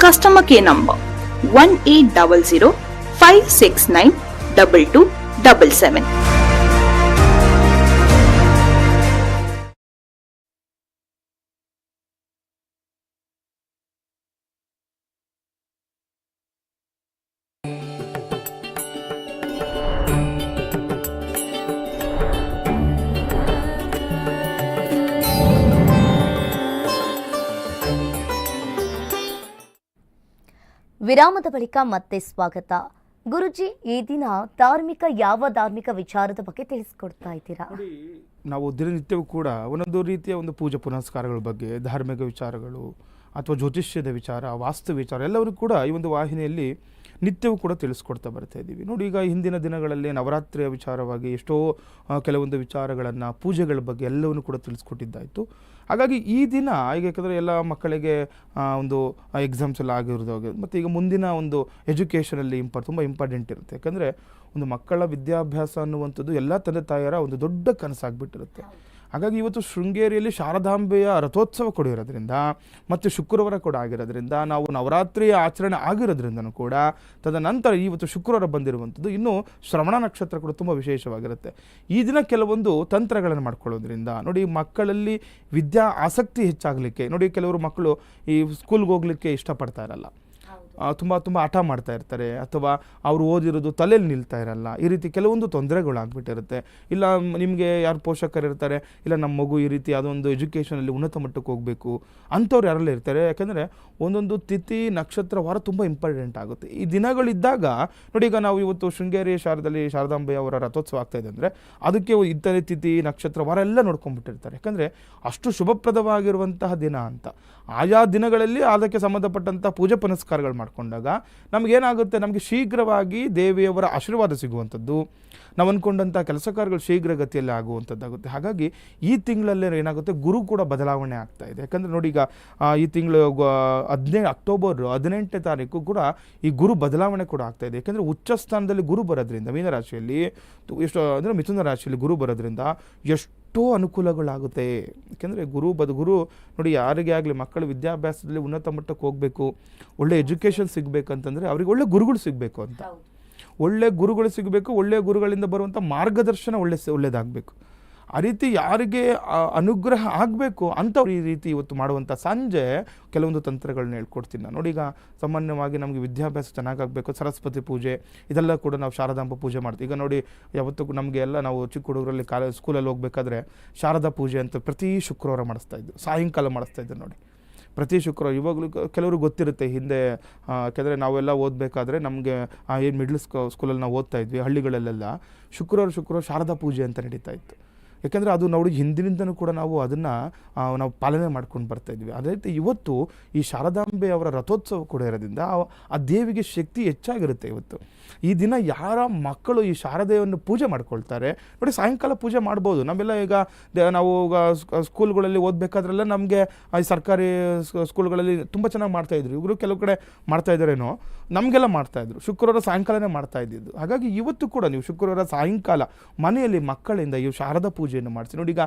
Customer care number 1800 569 2277. ವಿರಾಮದ ಬಳಿಕ ಮತ್ತೆ ಸ್ವಾಗತ. ಗುರುಜಿ, ಈ ದಿನ ಧಾರ್ಮಿಕ, ಯಾವ ಧಾರ್ಮಿಕ ವಿಚಾರದ ಬಗ್ಗೆ ತಿಳಿಸ್ಕೊಡ್ತಾ ಇದ್ದೀರಾ? ನಾವು ದಿನನಿತ್ಯವೂ ಕೂಡ ಒಂದೊಂದು ರೀತಿಯ ಒಂದು ಪೂಜೆ ಪುನಸ್ಕಾರಗಳ ಬಗ್ಗೆ, ಧಾರ್ಮಿಕ ವಿಚಾರಗಳು, ಅಥವಾ ಜ್ಯೋತಿಷ್ಯದ ವಿಚಾರ, ವಾಸ್ತು ವಿಚಾರ, ಎಲ್ಲವೂ ಕೂಡ ಈ ಒಂದು ವಾಹಿನಿಯಲ್ಲಿ ನಿತ್ಯವೂ ಕೂಡ ತಿಳಿಸ್ಕೊಡ್ತಾ ಬರ್ತಾ ಇದ್ದೀವಿ. ನೋಡಿ, ಈಗ ಹಿಂದಿನ ದಿನಗಳಲ್ಲಿ ನವರಾತ್ರಿಯ ವಿಚಾರವಾಗಿ ಎಷ್ಟೋ ಕೆಲವೊಂದು ವಿಚಾರಗಳನ್ನು, ಪೂಜೆಗಳ ಬಗ್ಗೆ ಎಲ್ಲವನ್ನು ಕೂಡ ತಿಳಿಸ್ಕೊಟ್ಟಿದ್ದಾಯಿತು. ಹಾಗಾಗಿ ಈ ದಿನ, ಈಗ ಯಾಕಂದರೆ ಎಲ್ಲ ಮಕ್ಕಳಿಗೆ ಒಂದು ಎಕ್ಸಾಮ್ಸ್ ಎಲ್ಲ ಆಗಿರೋದು ಮತ್ತು ಈಗ ಮುಂದಿನ ಒಂದು ಎಜುಕೇಷನಲ್ಲಿ ಇಂಪ ತುಂಬ ಇಂಪಾರ್ಟೆಂಟ್ ಇರುತ್ತೆ. ಯಾಕಂದರೆ ಒಂದು ಮಕ್ಕಳ ವಿದ್ಯಾಭ್ಯಾಸ ಅನ್ನುವಂಥದ್ದು ಎಲ್ಲ ತಂದೆ ತಾಯಿಯರ ಒಂದು ದೊಡ್ಡ ಕನಸಾಗ್ಬಿಟ್ಟಿರುತ್ತೆ. ಹಾಗಾಗಿ ಇವತ್ತು ಶೃಂಗೇರಿಯಲ್ಲಿ ಶಾರದಾಂಬೆಯ ರಥೋತ್ಸವ ಕೂಡ ಇರೋದ್ರಿಂದ ಮತ್ತು ಶುಕ್ರವಾರ ಕೂಡ ಆಗಿರೋದ್ರಿಂದ ನಾವು ನವರಾತ್ರಿಯ ಆಚರಣೆ ಆಗಿರೋದ್ರಿಂದನೂ ಕೂಡ ತದನಂತರ ಇವತ್ತು ಶುಕ್ರವಾರ ಬಂದಿರುವಂಥದ್ದು ಇನ್ನು ಶ್ರವಣ ನಕ್ಷತ್ರ ಕೂಡ ತುಂಬ ವಿಶೇಷವಾಗಿರುತ್ತೆ. ಈ ದಿನ ಕೆಲವೊಂದು ತಂತ್ರಗಳನ್ನು ಮಾಡ್ಕೊಳ್ಳೋದ್ರಿಂದ ನೋಡಿ ಮಕ್ಕಳಲ್ಲಿ ವಿದ್ಯಾ ಆಸಕ್ತಿ ಹೆಚ್ಚಾಗಲಿಕ್ಕೆ ನೋಡಿ ಕೆಲವರು ಮಕ್ಕಳು ಈ ಸ್ಕೂಲ್ಗೆ ಹೋಗಲಿಕ್ಕೆ ಇಷ್ಟಪಡ್ತಾ ಇರಲ್ಲ. ತುಂಬ ತುಂಬ ಹಠ ಮಾಡ್ತಾ ಇರ್ತಾರೆ ಅಥವಾ ಅವರು ಓದಿರೋದು ತಲೆಯಲ್ಲಿ ನಿಲ್ತಾ ಇರಲ್ಲ. ಈ ರೀತಿ ಕೆಲವೊಂದು ತೊಂದರೆಗಳಾಗ್ಬಿಟ್ಟಿರುತ್ತೆ. ಇಲ್ಲ ನಿಮಗೆ ಯಾರು ಪೋಷಕರು ಇರ್ತಾರೆ, ಇಲ್ಲ ನಮ್ಮ ಮಗು ಈ ರೀತಿ ಅದೊಂದು ಎಜುಕೇಷನಲ್ಲಿ ಉನ್ನತ ಮಟ್ಟಕ್ಕೆ ಹೋಗಬೇಕು ಅಂಥವ್ರು ಯಾರೆಲ್ಲ ಇರ್ತಾರೆ. ಯಾಕೆಂದರೆ ಒಂದೊಂದು ತಿಥಿ, ನಕ್ಷತ್ರ, ವಾರ ತುಂಬ ಇಂಪಾರ್ಟೆಂಟ್ ಆಗುತ್ತೆ. ಈ ದಿನಗಳಿದ್ದಾಗ, ನೋಡಿ ಈಗ ನಾವು ಇವತ್ತು ಶೃಂಗೇರಿ ಶಾರದಲ್ಲಿ ಶಾರದಾಂಬೆ ಅವರ ರಥೋತ್ಸವ ಆಗ್ತಾ ಇದೆ ಅಂದರೆ ಅದಕ್ಕೆ ಇತರೆ ತಿಥಿ, ನಕ್ಷತ್ರ, ವಾರ ಎಲ್ಲ ನೋಡ್ಕೊಂಡ್ಬಿಟ್ಟಿರ್ತಾರೆ. ಯಾಕಂದರೆ ಅಷ್ಟು ಶುಭಪ್ರದವಾಗಿರುವಂತಹ ದಿನ ಅಂತ. ಆಯಾ ದಿನಗಳಲ್ಲಿ ಅದಕ್ಕೆ ಸಂಬಂಧಪಟ್ಟಂಥ ಪೂಜೆ ಪುನಸ್ಕಾರಗಳು ಮಾಡಿಕೊಂಡಾಗ ನಮಗೇನಾಗುತ್ತೆ? ನಮಗೆ ಶೀಘ್ರವಾಗಿ ದೇವಿಯವರ ಆಶೀರ್ವಾದ ಸಿಗುವಂಥದ್ದು. ನಾವು ಅಂದ್ಕೊಂಡಂಥ ಕೆಲಸ ಕಾರ್ಯಗಳು ಶೀಘ್ರಗತಿಯಲ್ಲಿ ಆಗುವಂಥದ್ದಾಗುತ್ತೆ. ಹಾಗಾಗಿ ಈ ತಿಂಗಳಲ್ಲೇ ಏನಾಗುತ್ತೆ? ಗುರು ಕೂಡ ಬದಲಾವಣೆ ಆಗ್ತಾ ಇದೆ. ಯಾಕಂದರೆ ನೋಡಿ ಈಗ ಈ ತಿಂಗಳು ಹದಿನೈದು ಅಕ್ಟೋಬರ್ ಹದಿನೆಂಟನೇ ತಾರೀಕು ಕೂಡ ಈ ಗುರು ಬದಲಾವಣೆ ಕೂಡ ಆಗ್ತಾ ಇದೆ. ಯಾಕಂದರೆ ಉಚ್ಚ ಸ್ಥಾನದಲ್ಲಿ ಗುರು ಬರೋದ್ರಿಂದ ಮೀನರಾಶಿಯಲ್ಲಿ ಎಷ್ಟು, ಅಂದರೆ ಮಿಥುನ ರಾಶಿಯಲ್ಲಿ ಗುರು ಬರೋದ್ರಿಂದ ಎಷ್ಟೋ ಅನುಕೂಲಗಳಾಗುತ್ತೆ. ಏಕೆಂದರೆ ಗುರು ಬದು ಗುರು ನೋಡಿ ಯಾರಿಗೆ ಆಗಲಿ ಮಕ್ಕಳು ವಿದ್ಯಾಭ್ಯಾಸದಲ್ಲಿ ಉನ್ನತ ಮಟ್ಟಕ್ಕೆ ಹೋಗಬೇಕು ಒಳ್ಳೆ ಎಜುಕೇಷನ್ ಸಿಗಬೇಕಂತಂದರೆ ಅವ್ರಿಗೆ ಒಳ್ಳೆ ಗುರುಗಳು ಸಿಗಬೇಕು ಅಂತ. ಒಳ್ಳೆ ಗುರುಗಳು ಸಿಗಬೇಕು ಒಳ್ಳೆ ಗುರುಗಳಿಂದ ಬರುವಂಥ ಮಾರ್ಗದರ್ಶನ ಒಳ್ಳೆ ಒಳ್ಳೆಯದಾಗಬೇಕು ಆ ರೀತಿ ಯಾರಿಗೆ ಅನುಗ್ರಹ ಆಗಬೇಕು ಅಂಥವ್ರು ಈ ರೀತಿ ಇವತ್ತು ಮಾಡುವಂಥ ಸಂಜೆ ಕೆಲವೊಂದು ತಂತ್ರಗಳನ್ನ ಹೇಳ್ಕೊಡ್ತೀನಿ ನಾನು. ನೋಡಿ ಈಗ ಸಾಮಾನ್ಯವಾಗಿ ನಮಗೆ ವಿದ್ಯಾಭ್ಯಾಸ ಚೆನ್ನಾಗಾಗಬೇಕು, ಸರಸ್ವತಿ ಪೂಜೆ, ಇದೆಲ್ಲ ಕೂಡ ನಾವು ಶಾರದಾಂಬ ಪೂಜೆ ಮಾಡ್ತೀವಿ. ಈಗ ನೋಡಿ ಯಾವತ್ತೂ ನಮಗೆ ಎಲ್ಲ ನಾವು ಚಿಕ್ಕ ಹುಡುಗರಲ್ಲಿ ಕಾಲೇಜ್ ಸ್ಕೂಲಲ್ಲಿ ಹೋಗಬೇಕಾದ್ರೆ ಶಾರದಾ ಪೂಜೆ ಅಂತ ಪ್ರತಿ ಶುಕ್ರವಾರ ಮಾಡಿಸ್ತಾ ಇದ್ದು ಸಾಯಂಕಾಲ ಮಾಡಿಸ್ತಾ ಇದ್ದೆ ನೋಡಿ. ಪ್ರತಿ ಶುಕ್ರವಾರ ಇವಾಗಲೂ ಕೆಲವರು ಗೊತ್ತಿರುತ್ತೆ ಹಿಂದೆ ಯಾಕೆಂದರೆ ನಾವೆಲ್ಲ ಓದಬೇಕಾದ್ರೆ ನಮಗೆ ಏನು ಮಿಡ್ಲ್ ಸ್ಕೂ ಸ್ಕೂಲಲ್ಲಿ ನಾವು ಓದ್ತಾ ಇದ್ವಿ ಹಳ್ಳಿಗಳಲ್ಲೆಲ್ಲ. ಶುಕ್ರವಾರ ಶುಕ್ರವಾರ ಶಾರದಾ ಪೂಜೆ ಅಂತ ನಡೀತಾ ಇತ್ತು. ಯಾಕೆಂದರೆ ಅದು ನೋಡಿ ಹಿಂದಿನಿಂದನೂ ಕೂಡ ನಾವು ಅದನ್ನು ನಾವು ಪಾಲನೆ ಮಾಡ್ಕೊಂಡು ಬರ್ತಾ ಇದ್ವಿ. ಅದೇ ರೀತಿ ಇವತ್ತು ಈ ಶಾರದಾಂಬೆ ಅವರ ರಥೋತ್ಸವ ಕೂಡ ಇರೋದ್ರಿಂದ ಆ- ದೇವಿಗೆ ಶಕ್ತಿ ಹೆಚ್ಚಾಗಿರುತ್ತೆ ಇವತ್ತು. ಈ ದಿನ ಯಾರ ಮಕ್ಕಳು ಈ ಶಾರದೆಯನ್ನು ಪೂಜೆ ಮಾಡ್ಕೊಳ್ತಾರೆ, ನೋಡಿ ಸಾಯಂಕಾಲ ಪೂಜೆ ಮಾಡ್ಬೋದು. ನಮ್ಮೆಲ್ಲ ಈಗ ನಾವು ಸ್ಕೂಲ್ಗಳಲ್ಲಿ ಓದಬೇಕಾದ್ರೆಲ್ಲ ನಮಗೆ, ಈ ಸರ್ಕಾರಿ ಸ್ಕೂಲ್ಗಳಲ್ಲಿ ತುಂಬ ಚೆನ್ನಾಗಿ ಮಾಡ್ತಾಯಿದ್ರು ಇವರು ಕೆಲವು ಕಡೆ ಮಾಡ್ತಾ ಇದ್ದಾರೇನೋ ನಮಗೆಲ್ಲ ಮಾಡ್ತಾಯಿದ್ರು ಶುಕ್ರವಾರ ಸಾಯಂಕಾಲನೇ ಮಾಡ್ತಾ ಇದ್ದಿದ್ದು. ಹಾಗಾಗಿ ಇವತ್ತು ಕೂಡ ನೀವು ಶುಕ್ರವಾರ ಸಾಯಂಕಾಲ ಮನೆಯಲ್ಲಿ ಮಕ್ಕಳಿಂದ ಈ ಶಾರದಾ ಪೂಜೆಯನ್ನು ಮಾಡಿಸಿ. ನೋಡಿ ಈಗ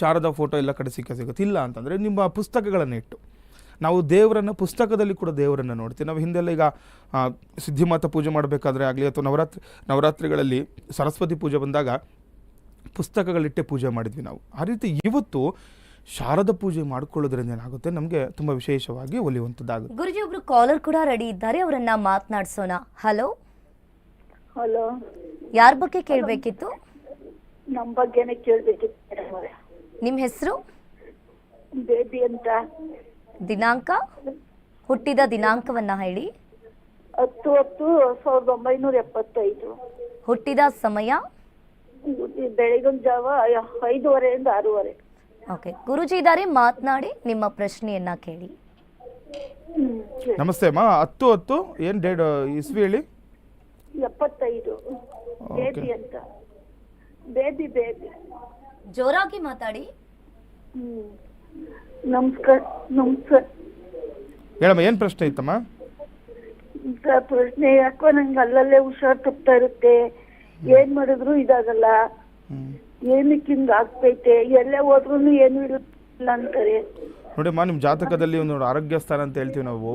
ಶಾರದಾ ಫೋಟೋ ಎಲ್ಲ ಕಡೆ ಸಿಕ್ಕ ಸಿಗುತ್ತಿಲ್ಲ ಅಂತಂದರೆ ನಿಮ್ಮ ಪುಸ್ತಕಗಳನ್ನು ಇಟ್ಟು. ನಾವು ದೇವರನ್ನು ಪುಸ್ತಕದಲ್ಲಿ ಕೂಡ ದೇವರನ್ನು ನೋಡ್ತೀವಿ. ನಾವು ಹಿಂದೆಲ್ಲ ಈಗ ಸಿದ್ಧಿಮಾತ ಪೂಜೆ ಮಾಡಬೇಕಾದ್ರೆ ಆಗಲಿ ಅಥವಾ ನವರಾತ್ರಿ, ನವರಾತ್ರಿಗಳಲ್ಲಿ ಸರಸ್ವತಿ ಪೂಜೆ ಬಂದಾಗ ಪುಸ್ತಕಗಳಿಟ್ಟೆ ಪೂಜೆ ಮಾಡಿದ್ವಿ ನಾವು. ಆ ರೀತಿ ಇವತ್ತು ಶಾರದಾ ಪೂಜೆ ಮಾಡ್ಕೊಳ್ಳೋದ್ರಿಂದ ಏನಾಗುತ್ತೆ? ನಮಗೆ ತುಂಬ ವಿಶೇಷವಾಗಿ ಒಲಿಯುವಂಥದ್ದಾಗುತ್ತೆ. ಗುರುಜಿ ಒಬ್ರು ಕಾಲರ್ ಕೂಡ ರೆಡಿ ಇದ್ದಾರೆ ಅವರನ್ನ ಮಾತನಾಡಿಸೋಣ. ಹಲೋ ಹಲೋ ಯಾರ ಬಗ್ಗೆ ಕೇಳಬೇಕಿತ್ತು? ನಮ್ಮ ಬಗ್ಗೆನೇ ಕೇಳ್ಬೇಕಿತ್ತು ಮೇಡಮ್ ಅವರೇ. ನಿಮ್ಮ ಹೆಸರು? ಬೇಬಿ ಅಂತ. ದಿನಾಂಕ? ಹುಟ್ಟಿದ ದಿನಾಂಕವನ್ನ ಹೇಳಿ. ಹತ್ತು ಹತ್ತು ಸಾವಿರದ ಒಂಬೈನೂರ ಎಪ್ಪತ್ತೈದು. ಹುಟ್ಟಿದ ಸಮಯ? ಬೆಳಗಿನ ಜಾವ ಐದೂವರೆಯಿಂದ ಆರೂವರೆ. ಓಕೆ ಗುರುಜಿ ಇದ್ದಾರೆ ಮಾತನಾಡಿ ನಿಮ್ಮ ಪ್ರಶ್ನೆಯನ್ನ ಕೇಳಿ. ನಮಸ್ತೆ ಅಮ್ಮ ಹತ್ತು ಹತ್ತು ಏನು ಡೇಟ್ ಇಸ್ವಿ ಹೇಳಿ? ಎಪ್ಪತ್ತೈದು. ಬೇಬಿ ಅಂತ. Baby baby. ಜೋರಾಗಿ ಮಾತಾಡಿ. ಹ್ಮ್. ನಮಸ್ಕಾರ ನಮಸ್ಕಾರ ಹೇಳಮ್ಮ ಏನು ಪ್ರಶ್ನೆ ಇತ್ತಮ್ಮ? ಸರ್, ಪ್ರಶ್ನೆ ಯಾಕೋ ನಂಗೆ ಅಲ್ಲಲ್ಲೇ ಹುಷಾರ್ ತಪ್ತಾ ಇರುತ್ತೆ. ಏನ್ ಮಾಡಿದ್ರು ಇದಾಗಲ್ಲ. ಏನಕ್ಕೆ ಹಿಂಗ ಆಗ್ತೈತೆ? ಎಲ್ಲೇ ಹೋದ್ರು ಏನು ಇಲ್ಲ ಅಂತಾರೆ. ನೋಡಿಮ್ಮ ನಿಮ್ಮ ಜಾತಕದಲ್ಲಿ ಒಂದು ಆರೋಗ್ಯ ಸ್ಥಾನ ಅಂತ ಹೇಳ್ತೀವಿ ನಾವು.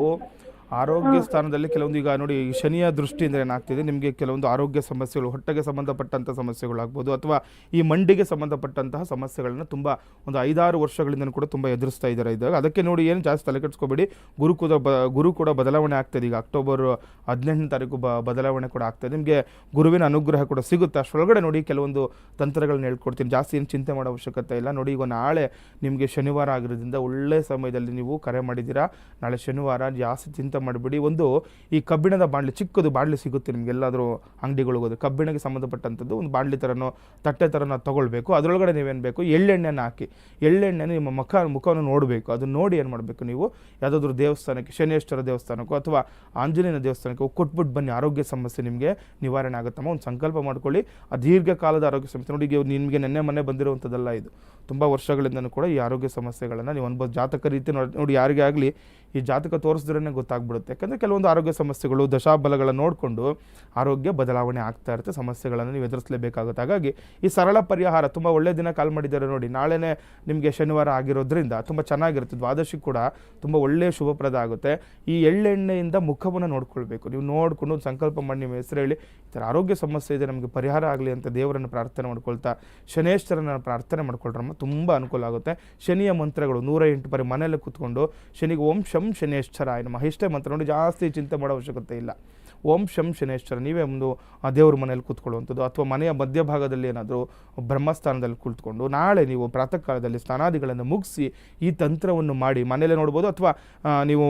ಆರೋಗ್ಯ ಸ್ಥಾನದಲ್ಲಿ ಕೆಲವೊಂದು ಈಗ ನೋಡಿ ಶನಿಯ ದೃಷ್ಟಿಯಿಂದ ಏನಾಗ್ತಿದೆ ನಿಮಗೆ ಕೆಲವೊಂದು ಆರೋಗ್ಯ ಸಮಸ್ಯೆಗಳು ಹೊಟ್ಟೆಗೆ ಸಂಬಂಧಪಟ್ಟಂಥ ಸಮಸ್ಯೆಗಳಾಗ್ಬೋದು ಅಥವಾ ಈ ಮಂಡಿಗೆ ಸಂಬಂಧಪಟ್ಟಂತಹ ಸಮಸ್ಯೆಗಳನ್ನು ತುಂಬ ಒಂದು ಐದಾರು ವರ್ಷಗಳಿಂದ ಕೂಡ ತುಂಬ ಎದುರಿಸ್ತಾ ಇದ್ದಾರೆ. ಇದ್ದಾಗ ಅದಕ್ಕೆ ನೋಡಿ ಏನು ಜಾಸ್ತಿ ತಲೆ ಕೆಡಿಸ್ಕೋಬೇಡಿ. ಗುರು ಕೂಡ ಬ ಗುರು ಕೂಡ ಬದಲಾವಣೆ ಆಗ್ತದೆ. ಈಗ ಅಕ್ಟೋಬರ್ ಹದಿನೆಂಟನೇ ತಾರೀಕು ಬ ಬದಲಾವಣೆ ಕೂಡ ಆಗ್ತದೆ ನಿಮಗೆ ಗುರುವಿನ ಅನುಗ್ರಹ ಕೂಡ ಸಿಗುತ್ತೆ. ಅಷ್ಟರೊಳಗಡೆ ನೋಡಿ ಕೆಲವೊಂದು ತಂತ್ರಗಳನ್ನ ಹೇಳ್ಕೊಡ್ತೀನಿ. ಜಾಸ್ತಿ ಏನು ಚಿಂತೆ ಮಾಡೋ ಅವಶ್ಯಕತೆ ಇಲ್ಲ. ನೋಡಿ ಈಗ ನಾಳೆ ನಿಮಗೆ ಶನಿವಾರ ಆಗಿರೋದ್ರಿಂದ ಒಳ್ಳೆ ಸಮಯದಲ್ಲಿ ನೀವು ಕರೆ ಮಾಡಿದ್ದೀರಾ. ನಾಳೆ ಶನಿವಾರ ಜಾಸ್ತಿ ಚಿಂತೆ ಮಾಡಿಬಿಡಿ. ಒಂದು ಈ ಕಬ್ಬಿಣದ ಬಾಣಲಿ, ಚಿಕ್ಕದು ಬಾಣಲಿ ಸಿಗುತ್ತೆ ನಿಮ್ಗೆ, ಎಲ್ಲಾದರೂ ಅಂಗಡಿಗಳಿಗೆ ಹೋದ್ರೆ ಕಬ್ಬಿಣಕ್ಕೆ ಸಂಬಂಧಪಟ್ಟಂಥದ್ದು ಒಂದು ಬಾಣಲಿ ಥರನೋ ತಟ್ಟೆ ಥರನೋ ತಗೊಳ್ಬೇಕು. ಅದರೊಳಗಡೆ ನೀವೇನು ಬೇಕು ಎಳ್ಳೆಣ್ಣೆನ ಹಾಕಿ. ಎಳ್ಳೆಣ್ಣೆ ನಿಮ್ಮ ಮುಖ, ಮುಖವನ್ನು ನೋಡಬೇಕು. ಅದನ್ನು ನೋಡಿ ಏನು ಮಾಡಬೇಕು ನೀವು? ಯಾವುದಾದ್ರೂ ದೇವಸ್ಥಾನಕ್ಕೆ, ಶನೇಶ್ವರ ದೇವಸ್ಥಾನಕ್ಕೋ ಅಥವಾ ಆಂಜನೇಯನ ದೇವಸ್ಥಾನಕ್ಕೆ ಕೊಟ್ಬಿಟ್ಟು ಬನ್ನಿ. ಆರೋಗ್ಯ ಸಮಸ್ಯೆ ನಿಮಗೆ ನಿವಾರಣೆ ಆಗುತ್ತಮ್ಮ. ಒಂದು ಸಂಕಲ್ಪ ಮಾಡ್ಕೊಳ್ಳಿ. ಆ ದೀರ್ಘಕಾಲದ ಆರೋಗ್ಯ ಸಮಸ್ಯೆ ನೋಡಿ ನಿಮಗೆ ನೆನ್ನೆ ಮೊನ್ನೆ ಬಂದಿರುವಂಥದ್ದಲ್ಲ ಇದು. ತುಂಬ ವರ್ಷಗಳಿಂದನೂ ಕೂಡ ಈ ಆರೋಗ್ಯ ಸಮಸ್ಯೆಗಳನ್ನು ನೀವು ಅನ್ಬೋದು ಜಾತಕ ರೀತಿ ನೋಡಿ ನೋಡಿ ಯಾರಿಗೇ ಆಗಲಿ ಈ ಜಾತಕ ತೋರಿಸಿದ್ರೇ ಗೊತ್ತಾಗ್ಬಿಡುತ್ತೆ. ಯಾಕಂದರೆ ಕೆಲವೊಂದು ಆರೋಗ್ಯ ಸಮಸ್ಯೆಗಳು, ದಶಾಬಲಗಳನ್ನು ನೋಡಿಕೊಂಡು ಆರೋಗ್ಯ ಬದಲಾವಣೆ ಆಗ್ತಾ ಇರುತ್ತೆ, ಸಮಸ್ಯೆಗಳನ್ನು ನೀವು ಎದುರಿಸಲೇಬೇಕಾಗುತ್ತೆ. ಹಾಗಾಗಿ ಈ ಸರಳ ಪರಿಹಾರ ತುಂಬ ಒಳ್ಳೆಯ ದಿನ ಕಾಲ್ ಮಾಡಿದ್ದಾರೆ ನೋಡಿ. ನಾಳೆನೇ ನಿಮಗೆ ಶನಿವಾರ ಆಗಿರೋದ್ರಿಂದ ತುಂಬ ಚೆನ್ನಾಗಿರುತ್ತೆ, ದ್ವಾದಶಿ ಕೂಡ ತುಂಬ ಒಳ್ಳೆಯ ಶುಭಪ್ರದ ಆಗುತ್ತೆ. ಈ ಎಳ್ಳೆಣ್ಣೆಯಿಂದ ಮುಖವನ್ನು ನೋಡ್ಕೊಳ್ಬೇಕು. ನೀವು ನೋಡಿಕೊಂಡು ಸಂಕಲ್ಪ ಮಾಡಿ ನಿಮ್ಮ ಹೆಸರು ಹೇಳಿ, ಈ ಥರ ಆರೋಗ್ಯ ಸಮಸ್ಯೆ ಇದೆ, ನಮಗೆ ಪರಿಹಾರ ಆಗಲಿ ಅಂತ ದೇವರನ್ನು ಪ್ರಾರ್ಥನೆ ಮಾಡ್ಕೊಳ್ತಾ, ಶನೇಶ್ವರನ ಪ್ರಾರ್ಥನೆ ಮಾಡ್ಕೊಳ್ರಮ್ಮ ತುಂಬ ಅನುಕೂಲ ಆಗುತ್ತೆ. ಶನಿಯ ಮಂತ್ರಗಳು ನೂರ ಎಂಟು ಬಾರಿ ಮನೆಯಲ್ಲೇ ಕೂತ್ಕೊಂಡು, ಶನಿಗೆ ಓಂ ಶಂ ಶನೇಶ್ವರ ಎನ್ನುವ ಇಷ್ಟೇ ಮಂತ್ರ ನೋಡಿ ಜಾಸ್ತಿ ಚಿಂತೆ ಮಾಡೋ ಅವಶ್ಯಕತೆ ಇಲ್ಲ. ಓಂ ಶಂ ಶನೇಶ್ವರ, ನೀವೇ ಒಂದು ದೇವರ ಮನೆಯಲ್ಲಿ ಕೂತ್ಕೊಳ್ಳುವಂಥದ್ದು ಅಥವಾ ಮನೆಯ ಮಧ್ಯಭಾಗದಲ್ಲಿ ಏನಾದರೂ ಬ್ರಹ್ಮಸ್ಥಾನದಲ್ಲಿ ಕುಳಿತುಕೊಂಡು ನಾಳೆ ನೀವು ಪ್ರಾತಃ ಕಾಲದಲ್ಲಿ ಸ್ನಾನಾದಿಗಳನ್ನು ಮುಗಿಸಿ ಈ ತಂತ್ರವನ್ನು ಮಾಡಿ ಮನೆಯಲ್ಲೇ ನೋಡ್ಬೋದು ಅಥವಾ ನೀವು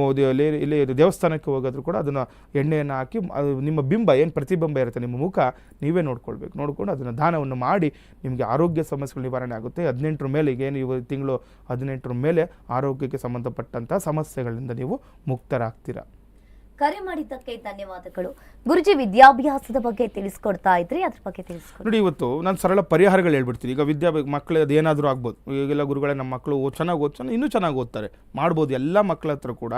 ಇಲ್ಲಿ ದೇವಸ್ಥಾನಕ್ಕೆ ಹೋಗೋದ್ರು ಕೂಡ ಅದನ್ನು ಎಣ್ಣೆಯನ್ನು ಹಾಕಿ ನಿಮ್ಮ ಬಿಂಬ ಏನು ಪ್ರತಿಬಿಂಬ ಇರುತ್ತೆ ನಿಮ್ಮ ಮುಖ ನೀವೇ ನೋಡ್ಕೊಳ್ಬೇಕು. ನೋಡಿಕೊಂಡು ಅದನ್ನು ದಾನವನ್ನು ಮಾಡಿ ನಿಮಗೆ ಆರೋಗ್ಯ ಸಮಸ್ಯೆಗಳು ನಿವಾರಣೆ ಆಗುತ್ತೆ. ಹದಿನೆಂಟರ ಮೇಲೆ ಏನು ಇವ ತಿಂಗಳು ಹದಿನೆಂಟರ ಮೇಲೆ ಆರೋಗ್ಯಕ್ಕೆ ಸಂಬಂಧಪಟ್ಟಂಥ ಸಮಸ್ಯೆಗಳಿಂದ ನೀವು ಮುಕ್ತರಾಗ್ತೀರಾ. ಕರೆ ಮಾಡಿದ್ದಕ್ಕೆ ಧನ್ಯವಾದಗಳು. ಗುರುಜಿ, ವಿದ್ಯಾಭ್ಯಾಸದ ಬಗ್ಗೆ ತಿಳಿಸ್ಕೊಡ್ತಾ ಇದ್ರಿ, ಅದ್ರ ಬಗ್ಗೆ ತಿಳಿಸ್ಕೊಡಿ. ನೋಡಿ, ಇವತ್ತು ನಾನು ಸರಳ ಪರಿಹಾರಗಳು ಹೇಳ್ಬಿಡ್ತೀನಿ. ಈಗ ವಿದ್ಯಾ ಮಕ್ಕಳು ಅದೇನಾದರೂ ಆಗ್ಬೋದು. ಈಗೆಲ್ಲ ಗುರುಗಳೇ, ನಮ್ಮ ಮಕ್ಕಳು ಚೆನ್ನಾಗಿ ಓದ್, ಚೆನ್ನಾಗಿ ಇನ್ನೂ ಚೆನ್ನಾಗಿ ಓದ್ತಾರೆ. ಮಾಡ್ಬೋದು. ಎಲ್ಲ ಮಕ್ಕಳ ಹತ್ರ ಕೂಡ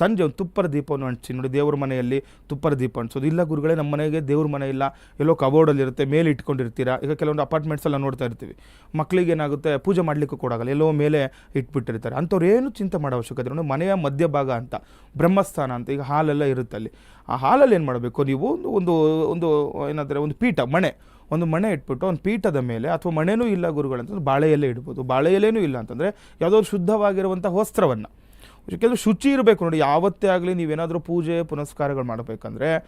ಸಂಜೆ ಒಂದು ತುಪ್ಪರ ದೀಪವನ್ನು ಹಂಚಿ ನೋಡಿ, ದೇವ್ರ ಮನೆಯಲ್ಲಿ ತುಪ್ಪರ ದೀಪ ಹಂಚೋದು ಇಲ್ಲ ಗುರುಗಳೇ, ನಮ್ಮ ಮನೆಗೆ ದೇವ್ರ ಮನೆ ಇಲ್ಲ. ಎಲ್ಲೋ ಕಬೋರ್ಡಲ್ಲಿ ಇರುತ್ತೆ, ಮೇಲೆ ಇಟ್ಕೊಂಡಿರ್ತೀರಾ. ಈಗ ಕೆಲವೊಂದು ಅಪಾರ್ಟ್ಮೆಂಟ್ಸ್ ಎಲ್ಲ ನೋಡ್ತಾ ಇರ್ತೀವಿ. ಮಕ್ಕಳಿಗೆ ಏನಾಗುತ್ತೆ, ಪೂಜೆ ಮಾಡಲಿಕ್ಕೂ ಕೊಡೋಲ್ಲ ಎಲ್ಲೋ ಮೇಲೆ ಇಟ್ಬಿಟ್ಟಿರ್ತಾರೆ. ಅಂಥವ್ರು ಏನು ಚಿಂತೆ ಮಾಡೋ ಅವಶ್ಯಕತೆ ನೋಡಿ, ಮನೆಯ ಮಧ್ಯಭಾಗ ಅಂತ, ಬ್ರಹ್ಮಸ್ಥಾನ ಅಂತ, ಈಗ ಹಾಲೆಲ್ಲ ಇರುತ್ತೆ ಅಲ್ಲಿ. ಆ ಹಾಲಲ್ಲಿ ಏನು ಮಾಡಬೇಕು? ನೀವು ಒಂದು ಒಂದು ಒಂದು ಏನಾದರೆ ಒಂದು ಪೀಠ, ಮಣೆ, ಒಂದು ಮಣೆ ಇಟ್ಬಿಟ್ಟು ಒಂದು ಪೀಠದ ಮೇಲೆ ಅಥವಾ ಮಣೆನೂ ಇಲ್ಲ ಗುರುಗಳಂತಂದ್ರೆ ಬಾಳೆ ಎಲೆ ಇಡ್ಬೋದು. ಬಾಳೆ ಇಲ್ಲ ಅಂತಂದರೆ ಯಾವುದೋ ಶುದ್ಧವಾಗಿರುವಂಥ ವಸ್ತ್ರವನ್ನು. ಕೆಲವು ಶುಚಿ ಇರಬೇಕು ನೋಡಿ, ಯಾವತ್ತೇ ಆಗಲಿ ನೀವೇನಾದರೂ ಪೂಜೆ, ಪುನಸ್ಕಾರಗಳು ಮಾಡಬೇಕಂದ್ರೆ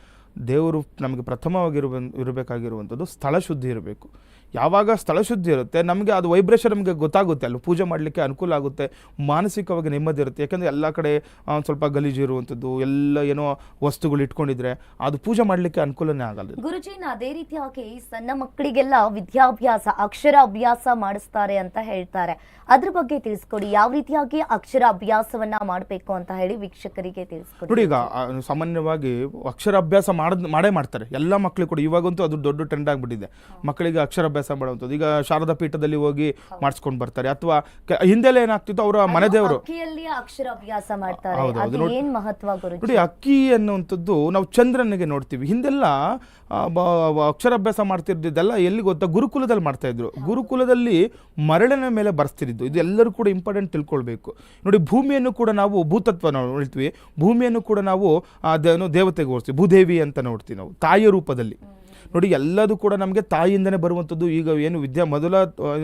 ದೇವರು ನಮಗೆ ಪ್ರಥಮವಾಗಿರುವ ಇರಬೇಕಾಗಿರುವಂಥದ್ದು ಸ್ಥಳ ಶುದ್ಧಿ ಇರಬೇಕು. ಯಾವಾಗ ಸ್ಥಳ ಶುದ್ಧಿ ಇರುತ್ತೆ ನಮಗೆ ಅದು ವೈಬ್ರೇಷನ್ ನಮಗೆ ಗೊತ್ತಾಗುತ್ತೆ. ಅಲ್ಲಿ ಪೂಜೆ ಮಾಡಲಿಕ್ಕೆ ಅನುಕೂಲ ಆಗುತ್ತೆ ಮಾನಸಿಕವಾಗಿ ನೆಮ್ಮದಿ ಇರುತ್ತೆ. ಯಾಕಂದರೆ ಎಲ್ಲ ಕಡೆ ಒಂದು ಸ್ವಲ್ಪ ಗಲೀಜು ಇರುವಂಥದ್ದು ಎಲ್ಲ ಏನೋ ವಸ್ತುಗಳು ಇಟ್ಕೊಂಡಿದ್ರೆ ಅದು ಪೂಜೆ ಮಾಡಲಿಕ್ಕೆ ಅನುಕೂಲನೇ ಆಗಲ್ಲ. ಗುರುಜಿನ ಅದೇ ರೀತಿಯಾಗಿ ಸಣ್ಣ ಮಕ್ಕಳಿಗೆಲ್ಲ ವಿದ್ಯಾಭ್ಯಾಸ ಅಕ್ಷರ ಅಭ್ಯಾಸ ಮಾಡಿಸ್ತಾರೆ ಅಂತ ಹೇಳ್ತಾರೆ. ಅದ್ರ ಬಗ್ಗೆ ತಿಳಿಸ್ಕೊಡಿ. ಯಾವ ರೀತಿಯಾಗಿ ಅಕ್ಷರ ಅಭ್ಯಾಸವನ್ನ ಮಾಡಬೇಕು ಅಂತ ಹೇಳಿ ವೀಕ್ಷಕರಿಗೆ ತಿಳಿಸ್ಕೊಡಿ. ನೋಡಿ ಈಗ ಸಾಮಾನ್ಯವಾಗಿ ಸಾಮಾನ್ಯವಾಗಿ ಅಕ್ಷರಾಭ್ಯಾಸ ಮಾಡದ್ ಮಾಡೇ ಮಾಡ್ತಾರೆ. ಎಲ್ಲ ಮಕ್ಕಳಿಗೆ ಕೂಡ ಇವಾಗಂತೂ ಅದು ದೊಡ್ಡ ಟ್ರೆಂಡ್ ಆಗಿಬಿಟ್ಟಿದೆ. ಮಕ್ಕಳಿಗೆ ಅಕ್ಷರಾಭ್ಯಾಸ ಮಾಡುವಂಥದ್ದು. ಈಗ ಶಾರದಾ ಪೀಠದಲ್ಲಿ ಹೋಗಿ ಮಾಡಿಸ್ಕೊಂಡು ಬರ್ತಾರೆ. ಅಥವಾ ಹಿಂದೆಲ್ಲ ಏನಾಗ್ತಿತ್ತು ಅವರ ಮನೆದೇವರು ಅಕ್ಕಿಯಲ್ಲಿ ಅಕ್ಷರ ಅಭ್ಯಾಸ ಮಾಡ್ತಾರೆ. ಹೌದು, ಹೌದು. ಅದು ನೋಡಿ- ಏನ್ ಮಹತ್ವ ಗುರುಜಿ? ನೋಡಿ ಅಕ್ಕಿ ಅನ್ನುವಂಥದ್ದು ನಾವು ಚಂದ್ರನಿಗೆ ನೋಡ್ತೀವಿ. ಹಿಂದೆಲ್ಲ ಆ, ಬ- ಬ- ಅಕ್ಷರಾಭ್ಯಾಸ ಮಾಡ್ತಿದ್ದಿದ್ದೆಲ್ಲ ಎಲ್ಲಿ ಗೊತ್ತಾ? ಗುರುಕುಲದಲ್ಲಿ ಮಾಡ್ತಾ ಇದ್ರು ಗುರುಕುಲದಲ್ಲಿ ಮರಳಿನ ಮೇಲೆ ಬರ್ಸ್ತಿದ್ದು ಇದು ಎಲ್ಲರೂ ಕೂಡ ಇಂಪಾರ್ಟೆಂಟ್ ತಿಳ್ಕೊಳ್ಬೇಕು. ನೋಡಿ ಭೂಮಿಯನ್ನು ಕೂಡ ನಾವು ಭೂತತ್ವ ನೋಡ್ತೀವಿ. ಭೂಮಿಯನ್ನು ಕೂಡ ನಾವು ದೇವತೆಗೆ ಹೋಲಿಸ್ತೀವಿ ಭೂದೇವಿ ಅಂತ ನೋಡ್ತೀವಿ ನಾವು ತಾಯಿಯ ರೂಪದಲ್ಲಿ. ನೋಡಿ ಎಲ್ಲದೂ ಕೂಡ ನಮಗೆ ತಾಯಿಯಿಂದನೇ ಬರುವಂಥದ್ದು. ಈಗ ಏನು ವಿದ್ಯಾ ಮೊದಲ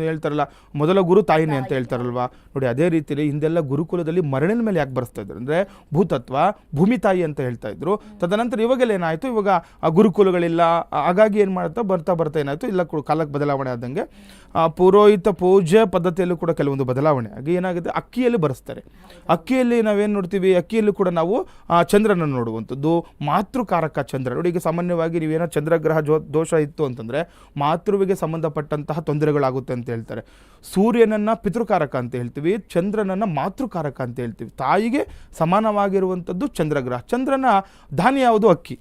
ಹೇಳ್ತಾರಲ್ಲ ಮೊದಲ ಗುರು ತಾಯಿನೇ ಅಂತ ಹೇಳ್ತಾರಲ್ವಾ? ನೋಡಿ ಅದೇ ರೀತಿಯಲ್ಲಿ ಹಿಂದೆಲ್ಲ ಗುರುಕುಲದಲ್ಲಿ ಮರಳಿನ ಮೇಲೆ ಯಾಕೆ ಬರೆಸ್ತಾ ಇದ್ರು ಅಂದರೆ ಭೂತತ್ವ ಭೂಮಿ ತಾಯಿ ಅಂತ ಹೇಳ್ತಾ ಇದ್ರು. ತದನಂತರ ಇವಾಗೆಲ್ಲ ಏನಾಯಿತು? ಇವಾಗ ಆ ಗುರುಕುಲಗಳಿಲ್ಲ ಹಾಗಾಗಿ ಏನು ಮಾಡುತ್ತಾ ಬರ್ತಾ ಬರ್ತಾ ಏನಾಯಿತು? ಇಲ್ಲ ಕಾಲಕ್ಕೆ ಬದಲಾವಣೆ ಆದಂಗೆ ಆ, ಪುರೋಹಿತ ಪೂಜೆ ಪದ್ಧತಿಯಲ್ಲೂ ಕೂಡ ಕೆಲವೊಂದು ಬದಲಾವಣೆ ಆಗಿ ಏನಾಗುತ್ತೆ? ಅಕ್ಕಿಯಲ್ಲಿ ಬರೆಸ್ತಾರೆ. ಅಕ್ಕಿಯಲ್ಲಿ ನಾವೇನು ನೋಡ್ತೀವಿ? ಅಕ್ಕಿಯಲ್ಲೂ ಕೂಡ ನಾವು ಚಂದ್ರನ ನೋಡುವಂಥದ್ದು. ಮಾತೃಕಾರಕ ಚಂದ್ರ. ನೋಡಿ ಈಗ ಸಾಮಾನ್ಯವಾಗಿ ನೀವೇನೋ ಚಂದ್ರಗ್ರಹ ಜೋ ದೋಷ ಇತ್ತು ಅಂತಂದರೆ ಮಾತೃವಿಗೆ ಸಂಬಂಧಪಟ್ಟಂತಹ ತೊಂದರೆಗಳಾಗುತ್ತೆ ಅಂತ ಹೇಳ್ತಾರೆ. ಸೂರ್ಯನನ್ನು ಪಿತೃಕಾರಕ ಅಂತ ಹೇಳ್ತೀವಿ, ಚಂದ್ರನನ್ನು ಮಾತೃಕಾರಕ ಅಂತ ಹೇಳ್ತೀವಿ. ತಾಯಿಗೆ ಸಮಾನವಾಗಿರುವಂಥದ್ದು ಚಂದ್ರಗ್ರಹ. ಚಂದ್ರನ ಧಾನ್ಯ ಯಾವುದು? ಅಕ್ಕಿ.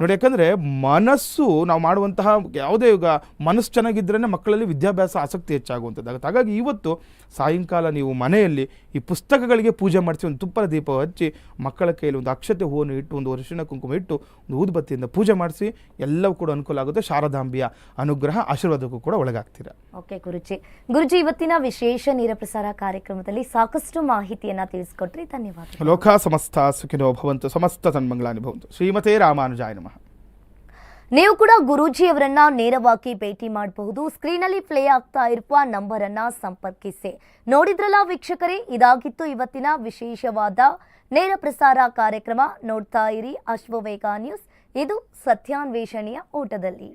ನೋಡಿ ಯಾಕಂದರೆ ಮನಸ್ಸು ನಾವು ಮಾಡುವಂತಹ ಯಾವುದೇ ಈಗ ಮನಸ್ಸು ಚೆನ್ನಾಗಿದ್ರೇ ಮಕ್ಕಳಲ್ಲಿ ವಿದ್ಯಾಭ್ಯಾಸ ಆಸಕ್ತಿ ಹೆಚ್ಚಾಗುವಂಥದ್ದಾಗುತ್ತೆ ಹಾಗಾಗಿ ಇವತ್ತು ಸಾಯಂಕಾಲ ನೀವು ಮನೆಯಲ್ಲಿ ಈ ಪುಸ್ತಕಗಳಿಗೆ ಪೂಜೆ ಮಾಡಿಸಿ ಒಂದು ತುಪ್ಪದ ದೀಪ ಹಚ್ಚಿ ಮಕ್ಕಳ ಕೈಯಲ್ಲಿ ಒಂದು ಅಕ್ಷತೆ ಹೂವನ್ನು ಇಟ್ಟು ಒಂದು ಅರಿಶಿಣ ಕುಂಕುಮ ಇಟ್ಟು ಒಂದು ಊದುಬತ್ತಿಯಿಂದ ಪೂಜೆ ಮಾಡಿಸಿ ಎಲ್ಲವೂ ಕೂಡ ಅನುಕೂಲ ಆಗುತ್ತೆ. ಶಾರದಾಂಬಿಯ ಅನುಗ್ರಹ ಆಶೀರ್ವಾದಕ್ಕೂ ಕೂಡ ಒಳಗಾಗ್ತೀರಾ. ಓಕೆ ಗುರುಜಿ. ಗುರುಜಿ ಇವತ್ತಿನ ವಿಶೇಷ ನೇರ ಪ್ರಸಾರ ಕಾರ್ಯಕ್ರಮದಲ್ಲಿ ಸಾಕಷ್ಟು ಮಾಹಿತಿಯನ್ನ ತಿಳಿಸ್ಕೊಟ್ರಿ. ಧನ್ಯವಾದ ಲೋಕ ಸಮಸ್ತ ಸುಖಿನೋ ಭವಂತು ಸಮಸ್ತ ತನ್ಮಂಗಳಾನಿ ಭವಂತು. ಶ್ರೀಮತೇ ರಾಮಾನುಜಾಯ ನಮಃ. ನೀವು ಕೂಡ ಗುರೂಜಿ ಅವರನ್ನ ನೇರವಾಗಿ ಭೇಟಿ ಮಾಡಬಹುದು. ಸ್ಕ್ರೀನಲ್ಲಿ ಪ್ಲೇ ಆಗ್ತಾ ಇರುವ ನಂಬರ್ ಅನ್ನ ಸಂಪರ್ಕಿಸಿ. ನೋಡಿದ್ರಲ್ಲ ವೀಕ್ಷಕರೇ, ಇದಾಗಿತ್ತು ಇವತ್ತಿನ ವಿಶೇಷವಾದ ನೇರ ಪ್ರಸಾರ ಕಾರ್ಯಕ್ರಮ. ನೋಡ್ತಾ ಇರಿ ಅಶ್ವವೇಗ ನ್ಯೂಸ್. ಇದು ಸತ್ಯಾನ್ವೇಷಣೆಯ ಓಟದಲ್ಲಿ.